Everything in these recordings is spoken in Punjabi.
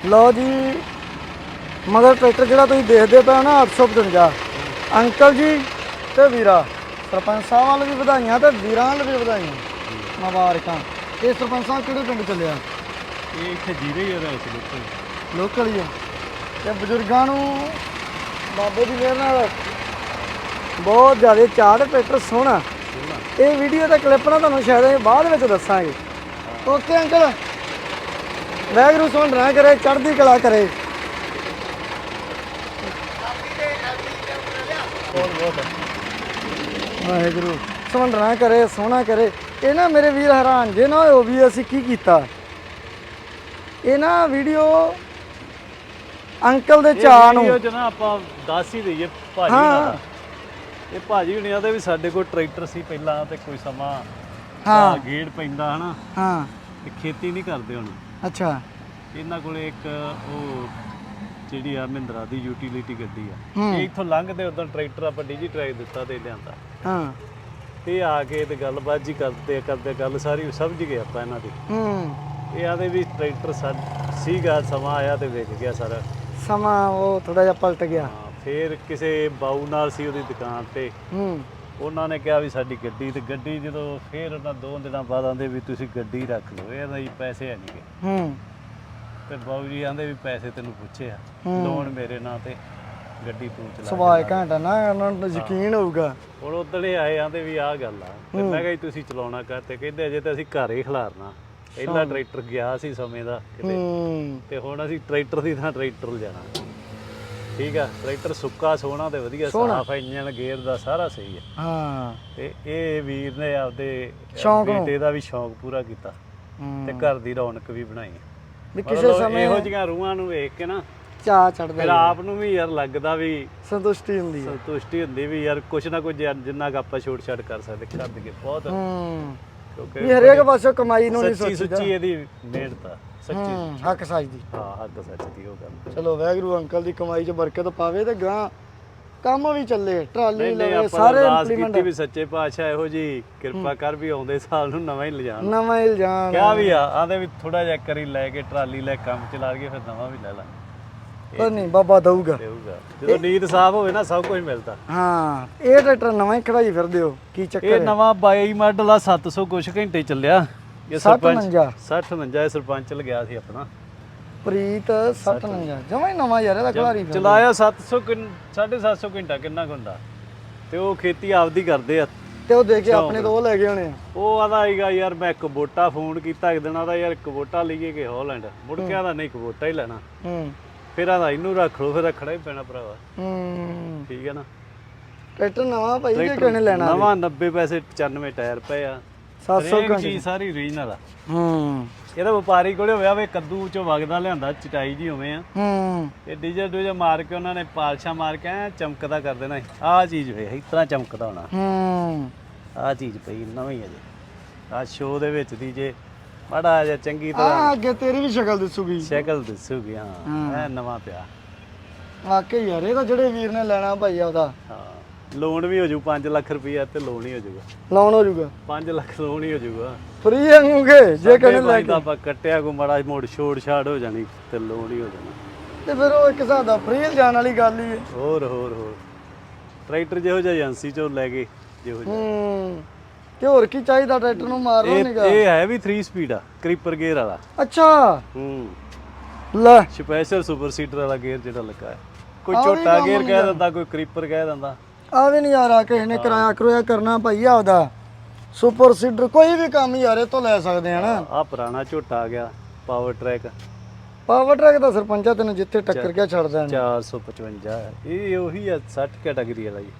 ਲਓ ਜੀ ਮਗਰ ਟਰੈਕਟਰ ਜਿਹੜਾ ਤੁਸੀਂ ਦੇਖਦੇ ਪਏ ਹੋ ਨਾ 855 ਅੰਕਲ ਜੀ ਤੇ ਵੀਰਾ ਸਰਪੰਚ ਸਾਹਿਬ ਵੱਲ ਵੀ ਵਧਾਈਆਂ ਤੇ ਵੀਰਾਂ ਵੱਲ ਵੀ ਵਧਾਈਆਂ। ਮੁਬਾਰਕਾਂ। ਇਹ ਸਰਪੰਚ ਸਾਹਿਬ ਕਿਹੜੇ ਪਿੰਡ ਚੱਲਿਆ ਇਹ ਇੱਥੇ ਜੀਰੇ ਹੀ ਉਹਦਾ ਇਸ ਲੋਕ ਲੋਕਲ ਹੀ ਆ। ਤੇ ਬਜ਼ੁਰਗਾਂ ਨੂੰ ਬਾਬੇ ਦੀ ਮਿਹਰ ਨਾਲ ਬਹੁਤ ਜ਼ਿਆਦਾ ਚਾਹ ਤੇ ਟਰੈਕਟਰ ਸੋਹਣਾ। ਇਹ ਵੀਡੀਓ ਦਾ ਕਲਿੱਪ ਨਾ ਤੁਹਾਨੂੰ ਸ਼ਾਇਦ ਅਸੀਂ ਬਾਅਦ ਵਿੱਚ ਦੱਸਾਂਗੇ। Okay uncle. ਵੈਗਰੂ ਸੋਹਣ ਨਾ ਕਰੇ ਚੜ੍ਹਦੀ ਕਲਾ ਕਰੇ। ਵਾਹਿਗੁਰੂ ਸੋਹਣ ਨਾ ਕਰੇ ਸੋਹਣਾ ਕਰੇ। ਇਹ ਨਾ ਮੇਰੇ ਵੀਰ ਹੈਰਾਨ ਜੇ ਨਾ ਹੋਇਓ ਵੀ ਅਸੀਂ ਕੀ ਕੀਤਾ? ਇਹ ਨਾ ਵੀਡੀਓ ਅੰਕਲ ਦੇ ਚਾਹ ਨੂੰ। ਚ ਨਾ ਆਪਾਂ ਦੱਸ ਹੀ ਦਈਏ ਭਾਜੀ ਹਾਂ। ਹੁਣਾਂ ਇਹ ਭਾਜੀ ਹੁਣਿਆਂ ਦੇ ਵੀ ਸਾਡੇ ਕੋਲ ਟਰੈਕਟਰ ਸੀ ਪਹਿਲਾਂ ਤੇ ਕੋਈ ਸਮਾਂ ਹਾਂ। ਗੇੜ ਪੈਂਦਾ ਹਨਾ। ਹਾਂ। ਤੇ ਖੇਤੀ ਨਹੀਂ ਕਰਦੇ ਹੁਣ। ਅੱਛਾ। ਇਹਨਾਂ ਕੋਲੇ ਇੱਕ ਉਹ ਜਿਹੜੀ ਆ ਮਹਿੰਦਰਾ ਦੀ ਯੂਟਿਲਿਟੀ ਗੱਡੀ ਆ। ਇਹ ਇੱਥੋਂ ਲੰਘਦੇ ਉਦੋਂ ਟਰੈਕਟਰ ਆਪਾਂ ਡੀਜੀ ਟਰੈਕ ਦਿੱਤਾ ਤੇ ਲਿਆਂਦਾ। ਹਾਂ। ਤੇ ਆ ਕੇ ਤੇ ਗੱਲਬਾਤ ਜੀ ਕਰਦੇ ਕਰਦੇ ਗੱਲ ਸਾਰੀ ਸਮਝ ਗਏ ਆਪਾਂ ਇਹਨਾਂ ਦੀ। ਹੂੰ। ਇਹ ਆਦੇ ਵੀ ਟਰੈਕਟਰ ਸੀਗਾ ਸਮਾਂ ਆਇਆ ਤੇ ਵਿਕ ਗਿਆ ਸਾਰਾ। ਸਮਾਂ ਉਹ ਥੋੜਾ ਜਿਹਾ ਪਲਟ ਗਿਆ। ਫਿਰ ਕਿਸੇ ਬਾਊ ਨਾਲ ਸੀ ਉਹਦੀ ਦੁਕਾਨ ਤੇ। ਹੂੰ। ਉਹਨਾਂ ਨੇ ਕਿਹਾ ਵੀ ਸਾਡੀ ਗੱਡੀ ਤੇ ਗੱਡੀ ਜਦੋਂ ਫਿਰ ਉਹਨਾਂ ਦੋ ਦਿਨਾਂ ਬਾਅਦ ਆਂਦੇ ਵੀ ਤੁਸੀਂ ਗੱਡੀ ਰੱਖ ਲਓ ਇਹਦਾ ਹੀ ਪੈਸੇ ਹੈ ਨਹੀਂਗੇ ਹੂੰ। ਤੇ ਬਾਊ ਜੀ ਆਂਦੇ ਵੀ ਪੈਸੇ ਤੈਨੂੰ ਪੁੱਛੇ ਆ। ਲੋਨ ਮੇਰੇ ਨਾਂ ਤੇ ਗੱਡੀ ਤੂੰ ਚਲਾ ਸੁਭਾਅ ਘੰਟਾ ਨਾ ਉਹਨਾਂ ਨੂੰ ਯਕੀਨ ਹੋਊਗਾ। ਹੁਣ ਉਦਣੇ ਆਏ ਆਂਦੇ ਵੀ ਆਹ ਗੱਲ ਆ ਤੇ ਮੈਂ ਕਿਹਾ ਜੀ ਤੁਸੀਂ ਚਲਾਉਣਾ ਕਰ ਤੇ ਕਹਿੰਦੇ ਅਜੇ ਤਾਂ ਅਸੀਂ ਘਰ ਹੀ ਖਿਲਾਰਨਾ ਪਹਿਲਾ ਟਰੈਕਟਰ ਗਿਆ ਸੀ ਸਮੇਂ ਦਾ ਕਿਤੇ। ਤੇ ਹੁਣ ਅਸੀਂ ਟਰੈਕਟਰ ਦੀ ਥਾਂ ਟਰੈਕਟਰ ਲਿਜਾਣਾ ਠੀਕ ਆ ਟਰੈਕਟਰ ਸੁੱਕਾ ਸੋਹਣਾ ਤੇ ਵਧੀਆ ਸਾਫ਼ ਇੰਜਨ ਗੇਅਰ ਦਾ ਸਾਰਾ ਸਹੀ ਹੈ ਹਾਂ। ਤੇ ਇਹ ਵੀਰ ਨੇ ਆਪਦੇ ਸ਼ੌਂਕ ਨੂੰ। ਬੇਟੇ ਦਾ ਵੀ ਸ਼ੌਂਕ ਪੂਰਾ ਕੀਤਾ ਹੂੰ। ਤੇ ਘਰ ਦੀ ਰੌਣਕ ਵੀ ਬਣਾਈ ਵੀ ਕਿਸੇ ਮਤਲਬ ਸਮੇਂ ਇਹੋ ਜਿਹੀਆਂ ਰੂਹਾਂ ਨੂੰ ਵੇਖ ਕੇ ਨਾ ਚਾਹ ਚੜਦਾ ਫਿਰ ਆਪ ਨੂੰ ਵੀ ਯਾਰ ਲੱਗਦਾ ਵੀ ਸੰਤੁਸ਼ਟੀ ਹੁੰਦੀ ਹੈ ਸੰਤੁਸ਼ਟੀ ਹੁੰਦੀ ਵੀ ਯਾਰ ਕੁਛ ਨਾ ਕੁਝ ਯਾਰ ਜਿੰਨਾ ਕੁ ਆਪਾਂ ਛੋਟ ਛਾਟ ਕਰ ਸਕਦੇ ਕਰ ਦਈਏ ਬਹੁਤ ਹੂੰ। ਕਿਉਂਕਿ ਵੀ ਹਰੇਕ ਪਾਸੇ ਕਮਾਈ ਨੂੰ ਨਹੀਂ ਸੱਚੀ ਸੋਚੀਦਾ। ਸੁੱਚੀ ਇਹਦੀ ਮਿਹਨਤ ਆ। ਸੱਚੀ ਹੂੰ ਹੱਕ ਸੱਚਦੀ ਹਾਂ ਹੱਦ ਸੱਚ ਦੀ ਉਹ ਗੱਲ ਚਲੋ ਵੈਗਰੂ ਅੰਕਲ ਦੀ ਕਮਾਈ 'ਚ ਬਰਕਤ ਪਾਵੇ ਤੇ ਗਾਂ ਕੰਮ ਵੀ ਚੱਲੇ ਟਰਾਲੀ ਨਹੀਂ ਨਹੀਂ ਲਵੇ ਆਪਾਂ ਸਾਰੇ ਅਰਦਾਸ ਇੰਪਲੀਮੈਂਟ ਕੀਤੀ ਵੀ ਸੱਚੇ ਪਾਤਸ਼ਾਹ ਇਹੋ ਜੀ ਕਿਰਪਾ ਕਰ ਵੀ ਆਉਂਦੇ ਸਾਲ ਨੂੰ ਨਵਾਂ ਹੀ ਲਿਜਾਣ। ਨਵਾਂ ਇਲਜ਼ਾਮ ਕਿਹਾ ਵੀ ਆ ਆਂਦੇ ਵੀ ਥੋੜਾ ਜਿਹਾ ਕਰੀ ਲੈ ਕੇ ਟਰਾਲੀ ਲੈ ਕੰਮ ਚਲਾ ਕੇ ਫਿਰ ਨਵਾਂ ਵੀ ਲੈ ਲਾ ਪਰ ਨਹੀਂ ਬਾਬਾ ਦਊਗਾ। ਦੇਊਗਾ। ਜਦੋਂ ਨੀਂਦ ਸਾਫ਼ ਹੋਵੇ ਨਾ ਸਭ ਕੁਝ ਮਿਲਦਾ। ਹਾਂ ਇਹ ਟਰੈਕਟਰ ਨਵਾਂ ਹੀ ਖੜਾਈ ਫਿਰਦੇ ਹੋ ਕੀ ਚੱਕਰ ਇਹ ਹੈ? ਨਵਾਂ 22 ਮਾਡਲ ਆ 700 ਕੁਛ ਘੰਟੇ ਚੱਲਿਆ। ਇਹ ਸਰਪੰਚ 57 60 59 ਇਹ ਸਰਪੰਚ ਲਗਿਆ ਸੀ ਆਪਣਾ। ਪ੍ਰੀਤ 57 ਜਮਾ ਹੀ ਨਵਾਂ ਯਾਰ ਇਹਦਾ ਖਿਲਾਰੀ ਫਿਰ ਚਲਾਇਆ 700 ਕਿੰਨ- 750 ਘੰਟਾ ਕਿੰਨਾ ਕੁ ਹੁੰਦਾ? ਤੇ ਉਹ ਖੇਤੀ ਆਪਦੀ ਕਰਦੇ ਆ। ਤੇ ਉਹ ਦੇ ਕੇ ਆਪਣੇ ਤੋਂ ਉਹ ਲੈ ਗਏ ਹੋਣੇ ਆ। ਉਹ ਆਦਾ ਆਈਗਾ ਯਾਰ ਮੈਂ ਕਬੋਟਾ ਫੋਨ ਕੀਤਾ ਇੱਕ ਦਿਨ ਆਦਾ ਯਾਰ ਕਬੋਟਾ ਲਈਏ ਕਿ ਹਾਲੈਂਡ। ਮੁੜ ਕੇ ਆਦਾ ਨਹੀਂ ਕਬੋਟਾ ਹੀ ਲੈਣਾ। ਹੂੰ। ਫਿਰ ਆਦਾ ਇਹਨੂੰ ਰੱਖ ਲਓ ਫਿਰ ਰੱਖਣਾ ਹੀ ਪੈਣਾ ਭਰਾਵਾ। ਹੂੰ। ਠੀਕ ਹੈ ਨਾ? ਟਰੈਕਟਰ ਨਵਾਂ ਭਾਈ ਜੇ ਕਿਹਨੇ ਲੈਣਾ ਨਵਾਂ 90 ਪੈਸੇ 95 ਟਾਇਰ ਪਏ ਆ। 700 ਹਰੇਕ ਚੀਜ਼ ਸਾਰੀ ਰੀਜਨਲ ਆ। ਹੂੰ। ਇਹਦਾ ਵਪਾਰੀ ਕੋਲੇ ਹੋਇਆ ਵੇ ਕੱਦੂ ਚੋਂ ਵਗਦਾ ਲਿਆਂਦਾ ਚਟਾਈ ਜੀ ਹੋਵੇਂ ਆ। ਹੂੰ। ਇਹ ਡੀਜ਼ਲ ਡੂਜਲ ਮਾਰ ਕੇ ਉਹਨਾਂ ਨੇ ਪਾਲਸ਼ਾ ਮਾਰ ਕੇ ਐਂ ਚਮਕਦਾ ਕਰ ਦੇਣਾ ਚੀਜ਼ ਵੇ ਇਸ ਤਰ੍ਹਾਂ ਚਮਕਦਾ ਹੋਣਾ। ਹੂੰ। ਆਹ ਚੀਜ਼ ਪਈ ਨਵੀਂ ਅਜੇ ਆਹ ਸ਼ੋਅ ਦੇ ਵਿੱਚ ਦੀ ਜੇ ਮਾੜਾ ਜਿਹਾ ਚੰਗੀ ਤਰ੍ਹਾਂ ਆ ਅੱਗੇ ਤੇਰੀ ਵੀ ਸ਼ਕਲ ਦਿਸੂਗੀ। ਸ਼ਕਲ ਦਿਸੂਗੀ ਹਾਂ। ਐ ਨਵਾਂ ਪਿਆ। ਵਾਕਈ ਯਾਰ ਇਹ ਤਾਂ ਜਿਹੜੇ ਵੀਰ ਨੇ ਲੈਣਾ ਭਾਈ ਆਪਦਾ। ਹਾਂ। ਲੋਨ ਵੀ ਹੋ ਜੂ 5 ਲੱਖ ਰੁਪਈਆ ਤੇ ਲੋਨ ਹੀ ਹੋ ਜਾਊਗਾ ਲਾਉਣ ਹੋ ਜਾਊਗਾ 5 ਲੱਖ ਲੋਨ ਹੀ ਹੋ ਜਾਊਗਾ ਫ੍ਰੀ ਵਾਂਗੂਗੇ ਜੇ ਕਹਿੰਦੇ ਲੈ ਦਾ ਆਪਾਂ ਕੱਟਿਆ ਕੋ ਮਾੜਾ ਮੋੜ ਛੋੜ ਛਾੜ ਹੋ ਜਾਣੀ ਤੇ ਲੋਨ ਹੀ ਹੋ ਜਾਣਾ। ਤੇ ਫਿਰ ਉਹ ਇੱਕ ਹਿਸਾਬ ਦਾ ਫ੍ਰੀ ਜਾਣ ਵਾਲੀ ਗੱਲ ਹੀ ਹੈ। ਹੋਰ ਹੋਰ ਹੋਰ। ਟਰੈਕਟਰ ਜਿਹੋ ਜਿਹਾ ਏਜੰਸੀ ਚੋਂ ਲੈ ਕੇ ਜਿਹੋ ਜਿਹਾ। ਹੂੰ। ਤੇ ਹੋਰ ਕੀ ਚਾਹੀਦਾ ਟਰੈਕਟਰ ਨੂੰ ਮਾਰੋ ਇਹ ਨਿਗਾ ਇਹ ਹੈ ਵੀ 3 ਸਪੀਡ ਆ ਕ੍ਰੀਪਰ ਗੇਅਰ ਵਾਲਾ। ਅੱਛਾ। ਹੂੰ। ਲੈ। ਸਪੈਸ਼ਲ ਸੁਪਰ ਸੀਟਰ ਵਾਲਾ ਗੇਅਰ ਜਿਹੜਾ ਲੱਗਾ ਹੈ। ਕੋਈ ਆਹ ਵੀ ਛੋਟਾ ਕੰਮ ਗੇਅਰ ਕਹਿ ਦਿੰਦਾ ਕੋਈ ਕ੍ਰੀਪਰ ਕਹਿ ਦਿੰਦਾ। ਆ ਵੀ ਨਹੀਂ ਯਾਰ ਆ ਕਿਸੇ ਨੇ ਕਿਰਾਇਆ ਕਰੋਇਆ ਕਰਨਾ ਭਾਈ ਆਪਦਾ। ਸੁਪਰ ਸੀਡਰ ਕੋਈ ਵੀ ਕੰਮ ਯਾਰ ਇਹ ਤੋਂ ਲੈ ਸਕਦੇ ਆ ਨਾ। ਆ ਪੁਰਾਣਾ ਝੋਟਾ ਆ ਗਿਆ ਪਾਵਰ ਟਰੈਕ ਪਾਵਰ ਟਰੈਕ ਦਾ ਸਰਪੰਚਾ ਤੈਨੂੰ ਜਿੱਥੇ ਟੱਕਰ ਗਿਆ ਛੱਡ ਦੇਣ। 455 ਇਹ ਉਹੀ ਆ 60 ਕੈਟਾਗਰੀ ਵਾਲਾ ਜੀ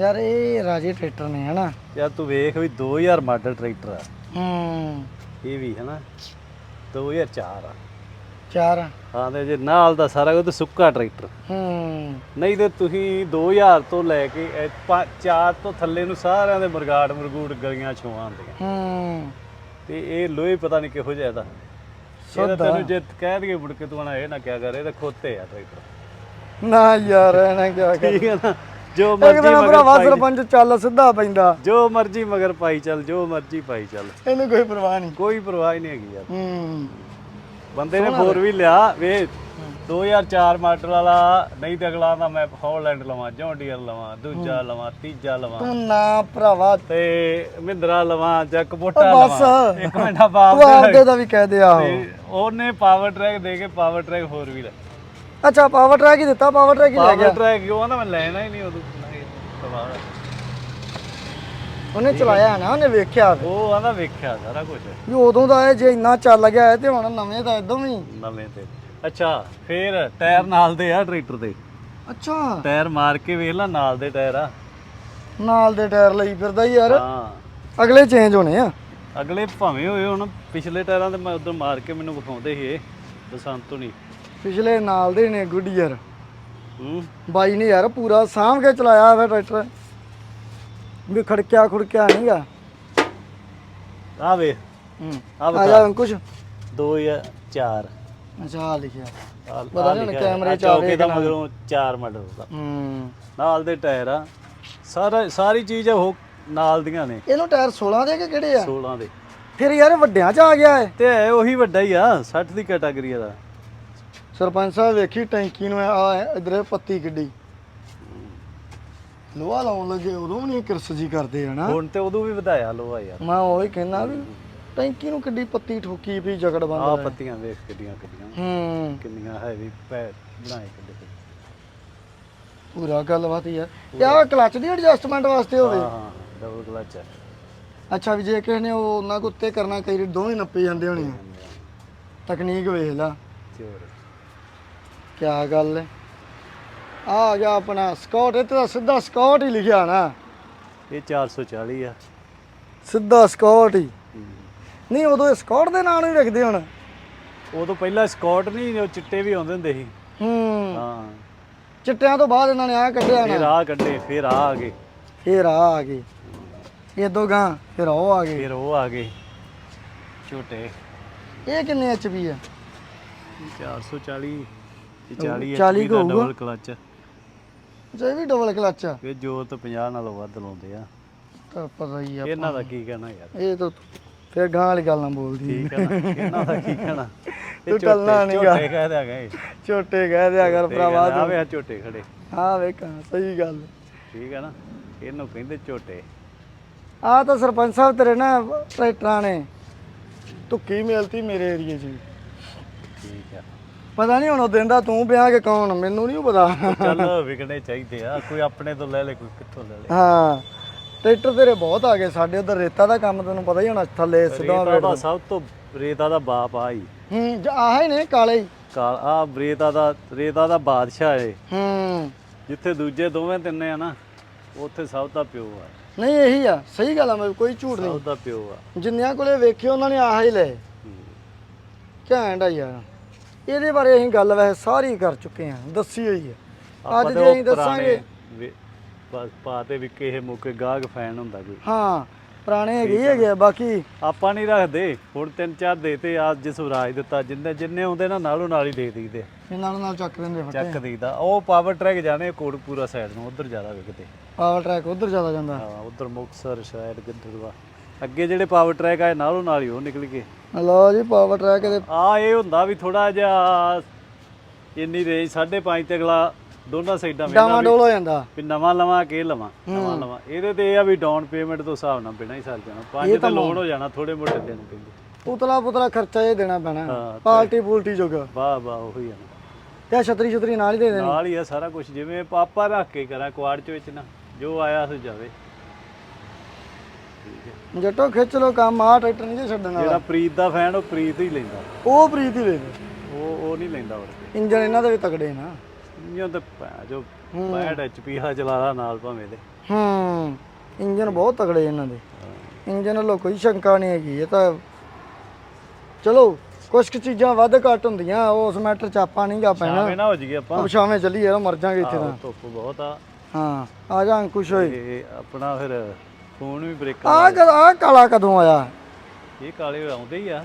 ਯਾਰ ਇਹ ਰਾਜੇ ਟਰੈਕਟਰ ਨੇ ਹਨਾ? ਯਾਰ ਤੂੰ ਵੇਖ ਵੀ 2000 ਮਾਡਲ ਟਰੈਕਟਰ ਆ। ਹੂੰ। ਇਹ ਵੀ ਹੈ ਨਾ 2004 ਆ। ਚਾਰ। ਹਾਂ ਤੇ ਜੇ ਨਾਲ ਦਾ ਸਾਰਾ ਕੁਝ ਸੁੱਕਾ ਟਰੈਕਟਰ। ਹੂੰ। ਨਹੀਂ ਤੇ ਤੁਸੀਂ 2000 ਤੋਂ ਲੈ ਕੇ 4 ਤੋਂ ਥੱਲੇ ਨੂੰ ਸਾਰਿਆਂ ਦੇ ਮਰਗਾੜ ਮਰਗੂੜ ਗਲੀਆਂ ਛੋਆਂ ਹੁੰਦੀਆਂ। ਹੂੰ। ਤੇ ਇਹ ਲੋਹੇ ਪਤਾ ਨਹੀਂ ਕਿਹੋ ਜਿਹਾ ਇਹਦਾ। ਇਹਦਾ ਤੈਨੂੰ ਜੇ ਕਹਿ ਦਈਏ ਮੁੜ ਕੇ ਤੂੰ ਆਣਾ ਇਹ ਨਾ ਕਿਆ ਕਰ ਇਹ ਤਾਂ ਖੋਤੇ ਆ ਟਰੈਕਟਰ। ਨਾ ਯਾਰ ਇਹਨਾਂ ਕਿਆ ਕਰ ਠੀਕ ਹੈ ਨਾ? ਜੋ ਮਰਜ਼ੀ ਮਗਰ ਪਾਈ ਸਰਪੰਚ ਚੱਲ ਸਿੱਧਾ ਪੈਂਦਾ। ਜੋ ਮਰਜ਼ੀ ਮਗਰ ਪਾਈ ਚੱਲ ਜੋ ਮਰਜ਼ੀ ਪਾਈ ਚੱਲ। ਇਹਨੂੰ ਕੋਈ ਪਰਵਾਹ ਨਹੀਂ। ਕੋਈ ਪਰਵਾਹ ਨਹੀਂ ਹੈਗੀ ਯਾਰ। ਹੂੰ। ਬੰਦੇ ਨੇ ਫੋਰ। ਵੀ ਲਿਆ ਵੇ 2004 ਮਾਡਲ ਵਾਲਾ ਨਹੀਂ ਤੇ ਅਗਲਾ ਦਾ ਮੈਂ ਹੌਲੈਂਡ ਲਵਾਂ ਜੌਂਡੀਅਰ ਲਵਾਂ ਦੂਜਾ ਲਵਾਂ ਤੀਜਾ ਲਵਾਂ। ਤੂੰ ਨਾ ਭਰਾਵਾ। ਤੇ ਮਹਿੰਦਰਾ ਲਵਾਂ ਜਾਂ ਕਬੋਟਾ। ਲਵਾਂ। ਇੱਕ ਮਿੰਟ ਬਾਪ ਤੂੰ ਆਪਦੇ ਦਾ ਵੀ ਕਹਿ ਦੇ ਤੇ ਉਹਨੇ ਪਾਵਰ ਟਰੈਕ ਦੇ ਕੇ ਪਾਵਰ ਟਰੈਕ ਫੋਰ ਵੀਲ ਅੱਛਾ ਪਾਵਰ ਟਰੈਕ ਹੀ ਦਿੱਤਾ ਪਾਵਰ ਟਰੈਕ ਹੀ ਲੈ ਪਾਵਰ ਗਿਆ। ਟਰੈਕ ਕਿਉਂ ਆਂਦਾ ਮੈਂ ਲੈਣਾ ਹੀ ਨਹੀਂ ਉਦੋਂ। ਉਹਨੇ ਚਲਾਇਆ ਨਾ ਉਹਨੇ ਵੇਖਿਆ ਉਹ ਆਂਦਾ ਵੇਖਿਆ ਸਾਰਾ ਕੁਝ ਵੀ ਉਦੋਂ ਦਾ ਇਹ ਜੇ ਇੰਨਾ ਚੱਲ ਗਿਆ ਹੈ ਤੇ ਹੁਣ ਨਵੇਂ ਤਾਂ ਇਦੋਂ ਵੀ ਨਵੇਂ ਤੇ। ਅੱਛਾ ਫੇਰ ਟਾਇਰ ਨਾਲ ਦੇ ਆ ਟਰੈਕਟਰ ਦੇ ਅੱਛਾ। ਟਾਇਰ ਮਾਰ ਕੇ ਵੇਖ ਲੈ ਨਾਲ ਦੇ ਟਾਇਰ ਆ। ਨਾਲ ਦੇ ਟਾਇਰ ਲਈ ਫਿਰਦਾ ਹੀ ਯਾਰ। ਹਾਂ। ਅਗਲੇ ਚੇਂਜ ਹੋਣੇ ਆ। ਅਗਲੇ ਭਾਵੇਂ ਹੋਏ ਹੁਣ ਪਿਛਲੇ ਟਾਇਰਾਂ ਤੇ ਮੈਂ ਉਧਰ ਮਾਰ ਕੇ ਮੈਨੂੰ ਵਿਖਾਉਂਦੇ ਸੀ ਇਹ ਬਸੰਤ ਨਹੀਂ ਪਿਛਲੇ ਨਾਲ ਦੇ ਨੇ ਗੁੱਡੀਅਰ ਹੂੰ। ਬਾਈ ਨੇ ਯਾਰ ਪੂਰਾ ਸਾਂਭ ਕੇ ਚਲਾਇਆ ਹੋਇਆ ਟਰੈਕਟਰ। ਵੀ ਖੜਕਿਆ ਖੁੜਕਿਆ ਨਹੀਂਗਾ ਆ ਵੇ ਹੂੰ। ਆ ਜਾ ਅੰਕੁਸ਼। 2004 ਅੱਛਾ ਲਿਖਿਆ। ਪਤਾ ਨੀ ਹੁਣ ਕੈਮਰੇ ਚ ਆਵੇ ਦਾ ਕਿ ਨਾ। ਮਗਰੋਂ 4 ਮਾਡਲ ਦਾ ਹੂੰ। ਨਾਲ ਦੇ ਟਾਇਰ ਆ। ਸਾਰਾ ਸਾਰੀ ਚੀਜ਼ ਉਹ ਨਾਲ ਦੀਆਂ ਨੇ। ਇਹਨੂੰ ਟਾਇਰ 16 ਦੇ ਕਿ ਕਿਹੜੇ ਆ? 16 ਦੇ। ਫਿਰ ਯਾਰ ਵੱਡਿਆਂ ਚ ਆ ਗਿਆ ਏ। ਤੇ ਹੈ ਉਹੀ ਵੱਡਾ ਹੀ ਆ। 60 ਦੀ ਕੈਟਾਗਰੀ ਦਾ ਸਰਪੰਚ ਸਾਹਿਬ ਵੇਖੀ ਟੈਂਕੀ ਨੂੰ ਆ ਇਧਰ ਪੱਤੀ ਕਿੱਡੀ। ਲੋਹਾ ਲਾਉਣ ਲੱਗੇ ਉਦੋਂ ਵੀ ਨਹੀਂ ਕਿਰਸ ਜੀ ਕਰਦੇ ਹਨਾ ਹੁਣ ਤੇ ਉਦੋਂ ਵੀ ਵਧਾਇਆ ਲੋਹਾ ਯਾਰ। ਮੈਂ ਉਹੀ ਕਹਿੰਦਾ ਵੀ ਟੈਂਕੀ ਨੂੰ ਕਿੱਡੀ ਪੱਤੀ ਠੋਕੀ ਪਈ ਜਗੜ ਆ ਬੰਦ ਪੱਤੀਆਂ ਵੇਖ ਕਿੱਡੀਆਂ ਕਿੱਡੀਆਂ। ਹੂੰ। ਕਿੰਨੀਆਂ ਹੈਵੀ ਪੈ ਬਣਾਏ ਕਿੱਡੇ ਕਿੱਡੇ। ਪੂਰਾ ਗੱਲਬਾਤ ਹੀ ਆ। ਤੇ ਆਹ ਕਲਚ ਦੀ ਐਡਜਸਟਮੈਂਟ ਵਾਸਤੇ ਹੋਵੇ। ਹਾਂ ਹਾਂ ਡਬਲ ਕਲਚ ਹੈ ਅੱਛਾ ਵੀ ਜੇ ਕਿਸੇ ਨੇ ਉਹ ਉਹਨਾਂ ਕੋ ਉੱਤੇ ਕਰਨਾ ਕਈ ਵਾਰੀ ਦੋਵੇਂ ਨੱਪੇ ਜਾਂਦੇ ਹੋਣੇ ਆ। ਤਕਨੀਕ ਵੇਖ ਲਾ। ਹੋਰ ਕਿਆ ਗੱਲ ਹੈ ਆ ਆ ਗਿਆ ਆਪਣਾ ਸਕਾਟ ਇਹ ਤਾਂ ਸਿੱਧਾ ਸਕਾਟ ਹੀ ਲਿਖਿਆ ਨਾ ਇਹ 440 ਆ। ਸਿੱਧਾ ਸਕਾਟ ਹੀ। ਨਹੀਂ ਉਦੋਂ ਸਕਾਟ ਦੇ ਨਾਂ ਨੂੰ ਹੀ ਰੱਖਦੇ ਹੁਣ। ਉਦੋਂ ਪਹਿਲਾਂ ਸਕਾਟ ਨਹੀਂ ਉਹ ਚਿੱਟੇ ਵੀ ਆਉਂਦੇ ਹੁੰਦੇ ਸੀ। ਹੂੰ। ਹਾਂ। ਚਿੱਟਿਆਂ ਤੋਂ ਬਾਅਦ ਇਹਨਾਂ ਨੇ ਆ ਕੱਢਿਆ ਫਿਰ ਨਾ ਆ ਕੱਢੇ ਫਿਰ ਆ ਆ ਗਏ। ਫੇਰ ਆ ਆ ਗਏ। ਇਦੋਂ ਗਾਂ ਫਿਰ ਉਹ ਆ ਗਏ। ਫਿਰ ਉਹ ਆ ਗਏ। ਛੋਟੇ ਇਹ ਕਿੰਨੇ ਐਚਪੀ ਆ? 440 ਇਹ 40 40 ਕੁ ਹੋਊਗਾ। ਡਬਲ ਕਲਚ ਇਹ ਵੀ ਡਬਲ ਕਲਚ ਆ। ਇਹ ਜੋਤ 50 ਨਾਲੋਂ ਵੱਧ ਲਾਉਂਦੇ ਆ। ਤਾਂ ਪਤਾ ਹੀ ਆ ਇਹਨਾਂ ਦਾ ਕੀ ਕਹਿਣਾ ਯਾਰ? ਇਹ ਤਾਂ ਫਿਰ ਗਾਂ ਵਾਲੀ ਗੱਲ ਨਾ ਬੋਲਦੀ ਠੀਕ ਹੈ ਨਾ ਇਹਨਾਂ ਦਾ ਕੀ ਕਹਿਣਾ? ਤੂੰ ਟਲਣਾ ਝੋਟੇ ਨੀਗਾ। ਝੋਟੇ ਕਹਦੇ ਆ ਗਏ ਛੋਟੇ ਕਹਿ ਦਿਆ ਕਰ ਭਰਾਵਾ ਆ ਵੇ ਝੋਟੇ ਖੜੇ। ਹਾਂ ਵੇਖਾਂ ਸਹੀ ਗੱਲ। ਠੀਕ ਹੈ ਨਾ ਇਹਨੂੰ ਕਹਿੰਦੇ ਝੋਟੇ ਆ ਤਾਂ ਸਰਪੰਚ ਸਾਹਿਬ ਤੇਰੇ ਨਾ ਟਰੈਕਟਰਾਂ ਨੇ। ਧੁੱਕੀ ਮਿਲਤੀ ਮੇਰੇ ਏਰੀਏ 'ਚ ਪਤਾ ਨਹੀਂ ਹੁਣ ਉਹ ਦਿੰਦਾ ਤੂੰ ਵਿਆਹ ਕੇ ਕੌਣ ਮੈਨੂੰ ਨਹੀਂ ਪਤਾ। ਚੱਲ ਵਿਕਣੇ ਚਾਹੀਦੇ ਆ ਕੋਈ ਆਪਣੇ ਤੋਂ ਲੈ ਲੈ ਕੋਈ ਕਿੱਥੋਂ ਲੈ ਲੈ। ਹਾਂ ਟਰੈਕਟਰ ਤੇਰੇ ਬਹੁਤ ਆ ਗਏ ਸਾਡੇ ਉਧਰ ਰੇਤਾ ਦਾ ਕੰਮ ਤੈਨੂੰ ਪਤਾ ਹੀ ਹੋਣਾ ਥੱਲੇ ਸਿੱਧਾ ਰੇਤਾ ਦਾ ਸਭ ਤੋਂ ਰੇਤਾ ਦਾ ਬਾਪ ਆ ਹੀ। ਹੂੰ ਆਹ ਹੀ ਨੇ ਕਾਲੇ ਹੀ। ਕਾਲ ਆ ਰੇਤਾ ਦਾ ਰੇਤਾ ਦਾ ਬਾਦਸ਼ਾਹ ਏ। ਹੂੰ। ਜਿੱਥੇ ਦੂਜੇ ਦੋਵੇਂ ਤਿੰਨੇ ਆ ਨਾ ਉੱਥੇ ਸਭ ਦਾ ਪਿਓ ਆ। ਨਹੀਂ ਇਹੀ ਆ ਸਹੀ ਗੱਲ ਆ ਮੈਂ ਕੋਈ ਝੂਠ ਨਹੀਂ। ਸਭ ਦਾ ਪਿਓ ਆ। ਜਿੰਨਿਆਂ ਕੋਲੇ ਵੇਖੇ ਉਹਨਾਂ ਨੇ ਆਹ ਹੀ ਲਏ। ਹੂੰ। ਘੈਂਟ ਆ ਯਾਰ। ਇਹਦੇ ਬਾਰੇ ਅਸੀਂ ਗੱਲ ਵੈਸੇ ਸਾਰੀ ਕਰ ਚੁੱਕੇ ਹਾਂ ਦੱਸੀ ਹੋਈ ਹੈ। ਅੱਜ ਤਾਂ ਜੇ ਅਸੀਂ ਦੱਸਾਂਗੇ ਬਸ ਪਾਤੇ ਵੀ ਕਿਸੇ ਮੌਕੇ ਗਾਹਕ ਫੈਨ ਹੁੰਦਾ ਕੋਈ। ਹਾਂ ਪੁਰਾਣੇ ਹੈਗੇ ਹੈਗੇ ਆ, ਬਾਕੀ ਆਪਾਂ ਨਹੀਂ ਰੱਖਦੇ ਹੁਣ ਤਿੰਨ ਚਾਰ ਦੇਤੇ ਅੱਜ ਸਵਰਾਜ ਦਿੱਤਾ ਜਿੰਨੇ ਜਿੰਨੇ ਆਉਂਦੇ ਨਾ ਨਾਲੋਂ ਨਾਲ ਹੀ ਦੇ ਦਈਦੇ। ਇਹਨਾਂ ਨਾਲ ਚੱਕ ਦਿੰਦੇ ਫੱਟੇ। ਚੱਕ ਦਈਦਾ। ਉਹ ਪਾਵਰ ਟਰੈਕ ਜਾਣੇ ਕੋਟਪੂਰਾ ਸਾਈਡ ਨੂੰ ਉਧਰ ਜ਼ਿਆਦਾ ਵਿਕਦੇ ਪਾਵਰ ਟਰੈਕ ਉਧਰ ਜ਼ਿਆਦਾ ਜਾਂਦਾ। ਹਾਂ ਉਧਰ ਮੁਕਤਸਰ ਸ਼ਾਇਦ ਗਿੱਦੜਵਾ। ਅੱਗੇ ਜਿਹੜੇ ਪਾਵਰ ਟਰੈਕ ਆਏ ਨਾਲੋਂ ਨਾਲ ਹੀ ਉਹ ਨਿਕਲ ਗਏ। ਲਓ ਜੀ ਪਾਵਰ ਟਰੈਕ ਦੇ ਆ ਇਹ ਹੁੰਦਾ ਵੀ ਥੋੜਾ ਜਿਹਾ ਇੰਨੀ ਰੇਂਜ 5.5 ਤੇ ਅਗਲਾ ਦੋਨਾਂ ਸਾਈਡਾਂ ਵੇਂਦਾ ਡਾਵਾਂ ਡੋਲ ਹੋ ਜਾਂਦਾ। ਵੀ ਨਵਾਂ ਲਵਾਂ ਕਿ ਲਵਾਂ ਨਵਾਂ ਲਵਾਂ। ਇਹਦੇ ਤੇ ਇਹ ਆ ਵੀ ਡਾਊਨ ਪੇਮੈਂਟ ਤੋਂ ਹਿਸਾਬ ਨਾਲ ਬਿਨਾਂ ਹੀ ਸਰ ਜਾਣਾ। ਪੰਜ ਤੇ ਲੋਨ ਹੋ ਜਾਣਾ ਥੋੜੇ ਮੋਟੇ ਦੇਣੇ ਪੈਂਦੇ। ਪੁਤਲਾ ਪੁਤਲਾ ਖਰਚਾ ਇਹ ਦੇਣਾ ਪੈਣਾ। ਹਾਂ, ਪਾਰਟੀ ਪੂਲਟੀ ਜੋਗਾ। ਵਾਹ ਵਾਹ ਉਹੀ ਆ। ਤੇ ਛਤਰੀ ਛਤਰੀ ਨਾਲ ਹੀ ਦੇ ਦੇਣੀ। ਨਾਲ ਹੀ ਆ ਸਾਰਾ ਕੁਝ ਜਿਵੇਂ ਪਾਪਾ ਰੱਖ ਕੇ ਕਰਾਂ ਕੁਆੜ ਚ ਵਿੱਚ ਨਾ ਜੋ ਆਇਆ ਸੋ ਜਾਵੇ। ਜੱਟੋ ਖਿੱਚ ਲੋ ਕੰਮ ਆ ਟਰੈਕਟਰ ਨਹੀਂ ਜੇ ਛੱਡਣਾ ਜਿਹੜਾ ਪ੍ਰੀਤ ਦਾ ਫੈਨ ਉਹ ਪ੍ਰੀਤ ਹੀ ਲੈਂਦਾ। ਉਹ ਪ੍ਰੀਤ ਹੀ ਵੇਖ ਉਹ ਉਹ ਨਹੀਂ ਲੈਂਦਾ ਹੋਰ ਕੇ ਇੰਜਨ ਇਹਨਾਂ ਦੇ ਵੀ ਤਕੜੇ ਨਾ। ਇੰਜਨ ਤੇ ਭੈਣ ਜੋ 65 ਐਚਪੀ ਆ ਚਲਾਦਾ ਨਾਲ ਭਾਵੇਂ ਦੇ। ਹੂੰ ਇੰਜਨ ਬਹੁਤ ਤਕੜੇ ਇਹਨਾਂ ਦੇ। ਇੰਜਨ ਵੱਲੋਂ ਕੋਈ ਸ਼ੰਕਾ ਨਹੀਂ ਹੈਗੀ ਇਹ ਤਾਂ ਚਲੋ ਕੁਝ ਕੁ ਚੀਜ਼ਾਂ ਵੱਧ ਘੱਟ ਹੁੰਦੀਆਂ ਉਸ ਮੈਟਰ ਚ ਆਪਾਂ ਨਹੀਂ ਗਾ ਪੈਣਾ। ਸ਼ਾਮੇ ਨਾ ਹੋ ਜੀਏ ਆਪਾਂ। ਸ਼ਾਮੇ ਚੱਲੀਏ ਯਾਰ ਮਰ ਜਾਾਂਗੇ ਇੱਥੇ ਤਾਂ। ਧੁੱਪ ਬਹੁਤ ਆ। ਹਾਂ ਆ ਜਾ ਅੰਕੁਸ਼ ਹੋਏ ਤੇ ਆਪਣਾ ਫਿਰ ਫੋਨ ਵੀ ਬ੍ਰੇਕ ਆ ਆ ਕਾਲਾ ਕਦੋਂ ਆਇਆ? ਇਹ ਕਾਲੇ ਆਉਂਦੇ ਹੀ ਆ।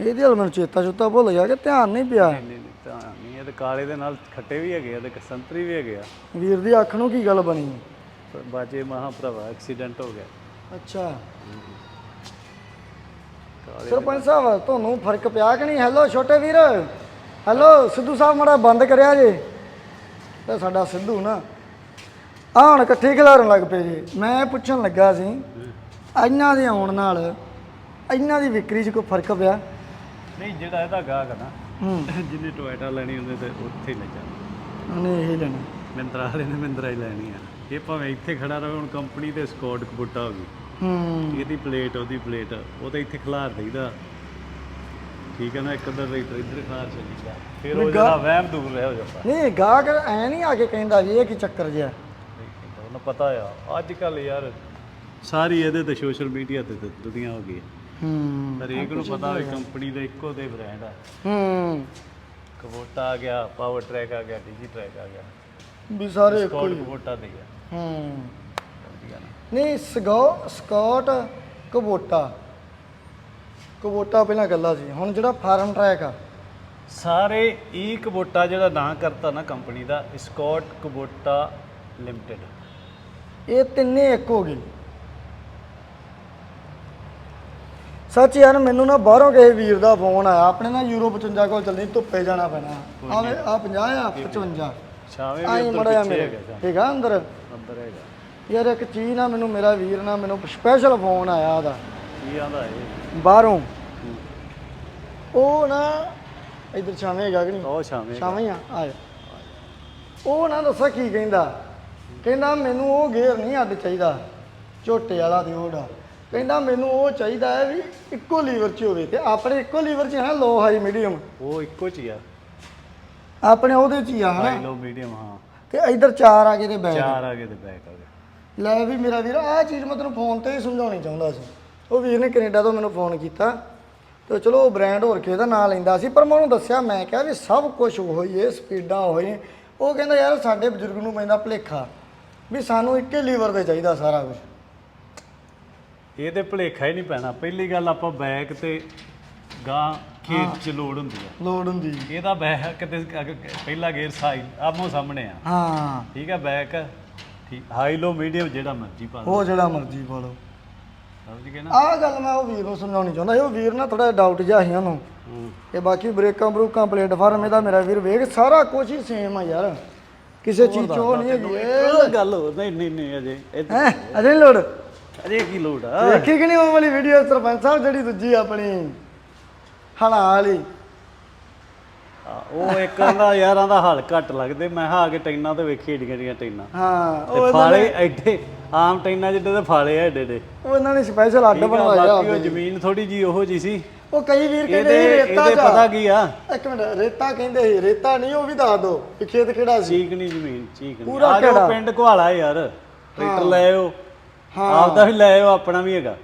ਇਹਦੇ ਵੱਲ ਮੈਨੂੰ ਚੇਤਾ ਚੁੱਤਾ ਭੁੱਲ ਗਿਆ ਕਿ ਧਿਆਨ ਨਹੀਂ ਪਿਆ। ਨਹੀਂ ਨਹੀਂ ਤਾਂ ਨਹੀਂ ਇਹ ਤੇ ਕਾਲੇ ਦੇ ਨਾਲ ਖੱਟੇ ਵੀ ਹੈਗੇ ਆ ਤੇ ਸੰਤਰੀ ਵੀ ਹੈਗੇ ਆ। ਵੀਰ ਦੀ ਅੱਖ ਨੂੰ ਕੀ ਗੱਲ ਬਣੀ? ਪਰ ਬਾਜੇ ਮਹਾ ਭਰਾਵਾ ਐਕਸੀਡੈਂਟ ਹੋ ਗਿਆ। ਅੱਛਾ। ਸਰਪੰਚ ਸਾਹਿਬ ਤੁਹਾਨੂੰ ਫ਼ਰਕ ਪਿਆ ਕਿ ਨਹੀਂ? ਹੈਲੋ ਛੋਟੇ ਵੀਰ। ਹੈਲੋ ਸਿੱਧੂ ਸਾਹਿਬ ਮੜਾ ਬੰਦ ਕਰਿਆ ਜੇ। ਤੇ ਸਾਡਾ ਸਿੱਧੂ ਨਾ। ਆਹ ਹੁਣ ਇਕੱਠੇ ਖਿਲਾਰਨ ਲੱਗ ਪਏ ਜੀ। ਮੈਂ ਪੁੱਛਣ ਲੱਗਾ ਸੀ ਇਹਨਾਂ ਦੇ ਆਉਣ ਨਾਲ ਇਹਨਾਂ ਦੀ ਵਿਕਰੀ 'ਚ ਕੋਈ ਫ਼ਰਕ ਪਿਆ? ਨਹੀਂ ਜਿਹੜਾ ਇਹਦਾ ਗਾਹਕ ਆ ਨਾ ਜਿੰਨੇ ਟੋਇਟਾ ਲੈਣੀ ਹੁੰਦੇ ਤੇ ਉੱਥੇ ਹੀ ਲੈ ਜਾ ਉਹਨੇ ਇਹ ਲੈਣਾ। ਮਿੰਦਰਾ ਵਾਲੇ ਨੇ ਮਿੰਦਰਾ ਹੀ ਲੈਣੀ ਆ। ਇਹ ਭਾਵੇਂ ਇੱਥੇ ਖੜਾ ਰਹੇ ਹੁਣ ਕੰਪਨੀ ਦੇ ਸਕਾਟ ਕਬੂਟਾ ਹੋ ਗਈ। ਹੂੰ। ਇਹਦੀ ਪਲੇਟ ਉਹਦੀ ਪਲੇਟ ਉਹ ਤਾਂ ਇੱਥੇ ਖਿਲਾਰ ਦਈਦਾ। ਠੀਕ ਹੈ ਨਾ ਇੱਕ ਅੱਧਾ ਰਾਈਟਰ ਇੱਧਰ ਖਿਲਾਰ ਚੱਲੀਦਾ। ਫਿਰ ਉਹ ਜਿਹੜਾ ਵਹਿਮ ਦੂਰ ਰਹਿ ਹੋ ਜਾਂਦਾ। ਨਹੀਂ ਗਾਹਕ ਐ ਨਹੀਂ ਆ ਕੇ ਕਹਿੰਦਾ ਵੀ ਇਹ ਕੀ ਚੱਕਰ ਜਿਆ ਉਹਨੂੰ ਪਤਾ ਆ ਅੱਜ ਕੱਲ ਯਾਰ ਸਾਰੀ ਇਹਦੇ ਤੇ ਸੋਸ਼ਲ ਮੀਡੀਆ ਤੇ ਤੇ ਦੁਨੀਆ ਹੋ ਗਈ ਹੈ। ਹੂੰ ਹਰੇਕ ਨੂੰ ਪਤਾ ਵੀ ਕੰਪਨੀ ਦੇ ਇੱਕੋ ਦੇ ਬ੍ਰਾਂਡ ਆ। ਹੂੰ। ਕਬੋਟਾ ਆ ਗਿਆ ਪਾਵਰ ਟਰੈਕ ਆ ਗਿਆ ਡੀਜੀ ਟਰੈਕ ਆ ਗਿਆ। ਵੀ ਸਾਰੇ ਇੱਕੋ ਹੀ ਕਬੋਟਾ ਦੇ ਹੂੰ। ਗਿਆ ਨਾ। ਨਹੀਂ ਸਗੋ ਸਕਾਟ ਕਬੋਟਾ। ਕਬੋਟਾ ਪਹਿਲਾਂ ਗੱਲਾਂ ਸੀ ਹੁਣ ਜਿਹੜਾ ਫਾਰਮ ਟਰੈਕ ਆ। ਸਾਰੇ ਈ ਕਬੋਟਾ ਜਿਹੜਾ ਨਾਂ ਕਰਤਾ ਨਾ ਕੰਪਨੀ ਦਾ ਸਕਾਟ ਕਬੋਟਾ ਲਿਮਟਿਡ ਇਹ ਤਿੰਨੇ ਇੱਕ ਹੋ ਗਏ। ਸੱਚ ਯਾਰ ਮੈਨੂੰ ਨਾ ਬਾਹਰੋਂ ਕਿਸੇ ਵੀਰ ਦਾ ਫੋਨ ਆਇਆ। ਆਪਣੇ ਨਾ ਯੂਰੋ 55 ਕੋਲ ਚੱਲਣੀ ਧੁੱਪੇ ਜਾਣਾ ਪੈਣਾ। ਆਵੇ ਆ 50 ਆ 55 ਛਾਵੇਂ ਵੀ ਉੱਧਰ ਪਿੱਛੇ ਹੈਗਾ। ਠੀਕ ਆ ਅੰਦਰ? ਅੰਦਰ ਹੈਗਾ। ਯਾਰ ਇੱਕ ਚੀਜ਼ ਨਾ ਮੈਨੂੰ ਮੇਰਾ ਵੀਰ ਨਾ ਮੈਨੂੰ ਸਪੈਸ਼ਲ ਫੋਨ ਆਇਆ ਉਹਦਾ। ਕੀ ਆਂਦਾ ਇਹ? ਬਾਹਰੋਂ। ਉਹ ਨਾ ਇਧਰ ਛਾਵੇਂ ਹੈਗਾ ਕਿ ਨਹੀਂ? ਉਹ ਛਾਵੇਂ ਛਾਵੇਂ ਆ ਆ। ਉਹ ਨਾ ਦੱਸਾਂ ਕੀ ਕਹਿੰਦਾ। ਕਹਿੰਦਾ ਮੈਨੂੰ ਉਹ ਗੇਅਰ ਨਹੀਂ ਅੱਡ ਚਾਹੀਦਾ ਝੋਟੇ ਵਾਲਾ ਤੇ ਉਹਦਾ ਕਹਿੰਦਾ ਮੈਨੂੰ ਉਹ ਚਾਹੀਦਾ ਹੈ ਵੀ ਇੱਕੋ ਲੀਵਰ 'ਚ ਹੋਵੇ ਤੇ ਆਪਣੇ ਇੱਕੋ ਲੀਵਰ 'ਚ ਹੈ ਲੋ ਹਾਈ ਮੀਡੀਅਮ। ਉਹ ਇੱਕੋ ਚ ਹੀ ਆ। ਆਪਣੇ ਉਹਦੇ 'ਚ ਹੀ ਆ ਹਨਾ? ਹਾਈ ਲੋ ਮੀਡੀਅਮ ਹਾਂ। ਤੇ ਇਧਰ ਚਾਰ ਆ ਗਏ ਤੇ ਬੈਕ। ਚਾਰ ਆ ਗਏ ਤੇ ਬੈਕ ਆ ਗਏ। ਲੈ ਵੀ ਮੇਰਾ ਵੀਰ ਆਹ ਚੀਜ਼ ਮੈਂ ਤੈਨੂੰ ਫੋਨ ਤੇ ਹੀ ਸਮਝਾਉਣੀ ਚਾਹੁੰਦਾ ਸੀ। ਉਹ ਵੀਰ ਨੇ ਕੈਨੇਡਾ ਤੋਂ ਮੈਨੂੰ ਫੋਨ ਕੀਤਾ। ਤੇ ਚਲੋ ਉਹ ਬ੍ਰਾਂਡ ਹੋਰ ਕਿਸੇ ਦਾ ਨਾਂ ਲੈਂਦਾ ਸੀ ਪਰ ਮੈਂ ਉਹਨੂੰ ਦੱਸਿਆ ਮੈਂ ਕਿਹਾ ਵੀ ਸਭ ਕੁਝ ਉਹੀ ਹੈ ਸਪੀਡਾਂ ਉਹੀ ਉਹ ਕਹਿੰਦਾ ਯਾਰ ਸਾਡੇ ਬਜ਼ੁਰਗ ਨੂੰ ਪੈਂਦਾ ਭਲੇਖਾ। ਵੀ ਸਾਨੂੰ ਇੱਕੇ ਲੀਵਰ ਤੇ ਚਾਹੀਦਾ ਸਾਰਾ ਕੁਝ ਇਹ ਤੇ ਭੁਲੇਖਾ ਹੀ ਨਹੀਂ ਪੈਣਾ। ਪਹਿਲੀ ਗੱਲ ਆਪਾਂ ਬੈਕ ਤੇ ਗਾਂ ਖੇਤ ਚ ਲੋਡ ਹੁੰਦੀ ਆ। ਲੋਡ ਹੁੰਦੀ ਇਹਦਾ ਬੈਕ ਤੇ ਪਹਿਲਾ ਗੇਅਰ ਸਾਈਡ ਆਮੋ ਸਾਹਮਣੇ ਆ। ਹਾਂ। ਠੀਕ ਆ ਬੈਕ ਠੀਕ ਹਾਈ ਲੋ ਮੀਡੀਅਮ ਜਿਹੜਾ ਮਰਜ਼ੀ ਪਾ ਲਓ। ਉਹ ਜਿਹੜਾ ਮਰਜ਼ੀ ਪਾ ਲਓ। ਸਮਝ ਗਏ ਨਾ? ਆਹ ਗੱਲ ਮੈਂ ਉਹ ਵੀਰ ਨੂੰ ਸਮਝਾਉਣੀ ਚਾਹੁੰਦਾ ਉਹ ਵੀਰ ਨਾ ਥੋੜਾ ਡਾਊਟ ਜਿਹਾ ਸੀ ਉਹਨੂੰ। ਤੇ ਬਾਕੀ ਬ੍ਰੇਕਾਂ ਬਰੂਕਾਂ ਪਲੇਟਫਾਰਮ ਇਹਦਾ ਮੇਰਾ ਵੀਰ ਵੇਖ ਸਾਰਾ ਕੁਝ ਹੀ ਸੇਮ ਆ ਯਾਰ। ਕਿਸੇ ਚੀਜ਼ ਚੋਂ ਨਹੀਂ ਹੈਗੀ। ਇਹ ਗੱਲ ਹੋਰ ਨਹੀਂ ਨਹੀਂ ਨਹੀਂ ਅਜੇ ਇਹ ਤਾਂ- ਹੈ? ਅਜੇ ਲੋੜ? ਅਜੇ ਕੀ ਲੋਡ ਆ? ਵੇਖੀ ਕਿ ਨਹੀਂ ਉਹ ਵਾਲੀ ਵੀਡੀਓ ਸਰਪੰਚ ਸਾਹਿਬ ਜਿਹੜੀ ਦੂਜੀ ਆਪਣੀ ਹਲਾ ਵਾਲੀ? ਉਹ ਇੱਕ ਆਂਦਾ ਯਾਰਾਂ ਦਾ ਹਲ ਘੱਟ ਲੱਗਦੇ। ਮੈਂ ਕਿਹਾ ਆ ਕੇ ਟੈਨਾਂ ਤੇ ਵੇਖੀ ਏਡੀਆਂ ਏਡੀਆਂ ਟੈਨਾਂ। ਹਾਂ ਤੇ ਫਾਲੇ ਐਡੇ ਆਮ ਟੈਨਾਂ ਜਿੱਡੇ ਤੇ ਫਾਲੇ ਆ ਏਡੇ ਏਡੇ ਉਹ ਇਹਨਾਂ ਨੇ ਸਪੈਸ਼ਲ ਅੱਡ ਠੀਕ ਬਣਵਾਇਆ ਬਾਕੀ ਉਹ ਜ਼ਮੀਨ ਥੋੜੀ ਜੀ ਉਹੋ ਜੀ ਸੀ। ਉਹ ਕਈ ਵੀਰ ਕਹਿੰਦੇ ਸੀ ਰੇਤਾ ਇਹਦੇ ਪਤਾ ਕੀ ਆ? ਇੱਕ ਮਿੰਟ ਰੇਤਾ ਕਹਿੰਦੇ ਸੀ ਰੇਤਾ ਨਹੀਂ ਉਹ ਵੀ ਦੱਸ ਦੋ ਵੀ ਖੇਤ ਕਿਹੜਾ ਸੀ? ਚੀਕਣੀ ਜ਼ਮੀਨ ਚੀਕਣੀ ਪੂਰਾ ਆ ਕਿਹੜਾ? ਪਿੰਡ ਘਵਾਲਾ ਯਾਰ ਟਰੈਕਟਰ ਲੈ ਆਓ ਹਾਂ। ਆਪਦਾ ਵੀ ਲੈ ਆਓ ਆਪਣਾ ਵੀ ਹੈਗਾ।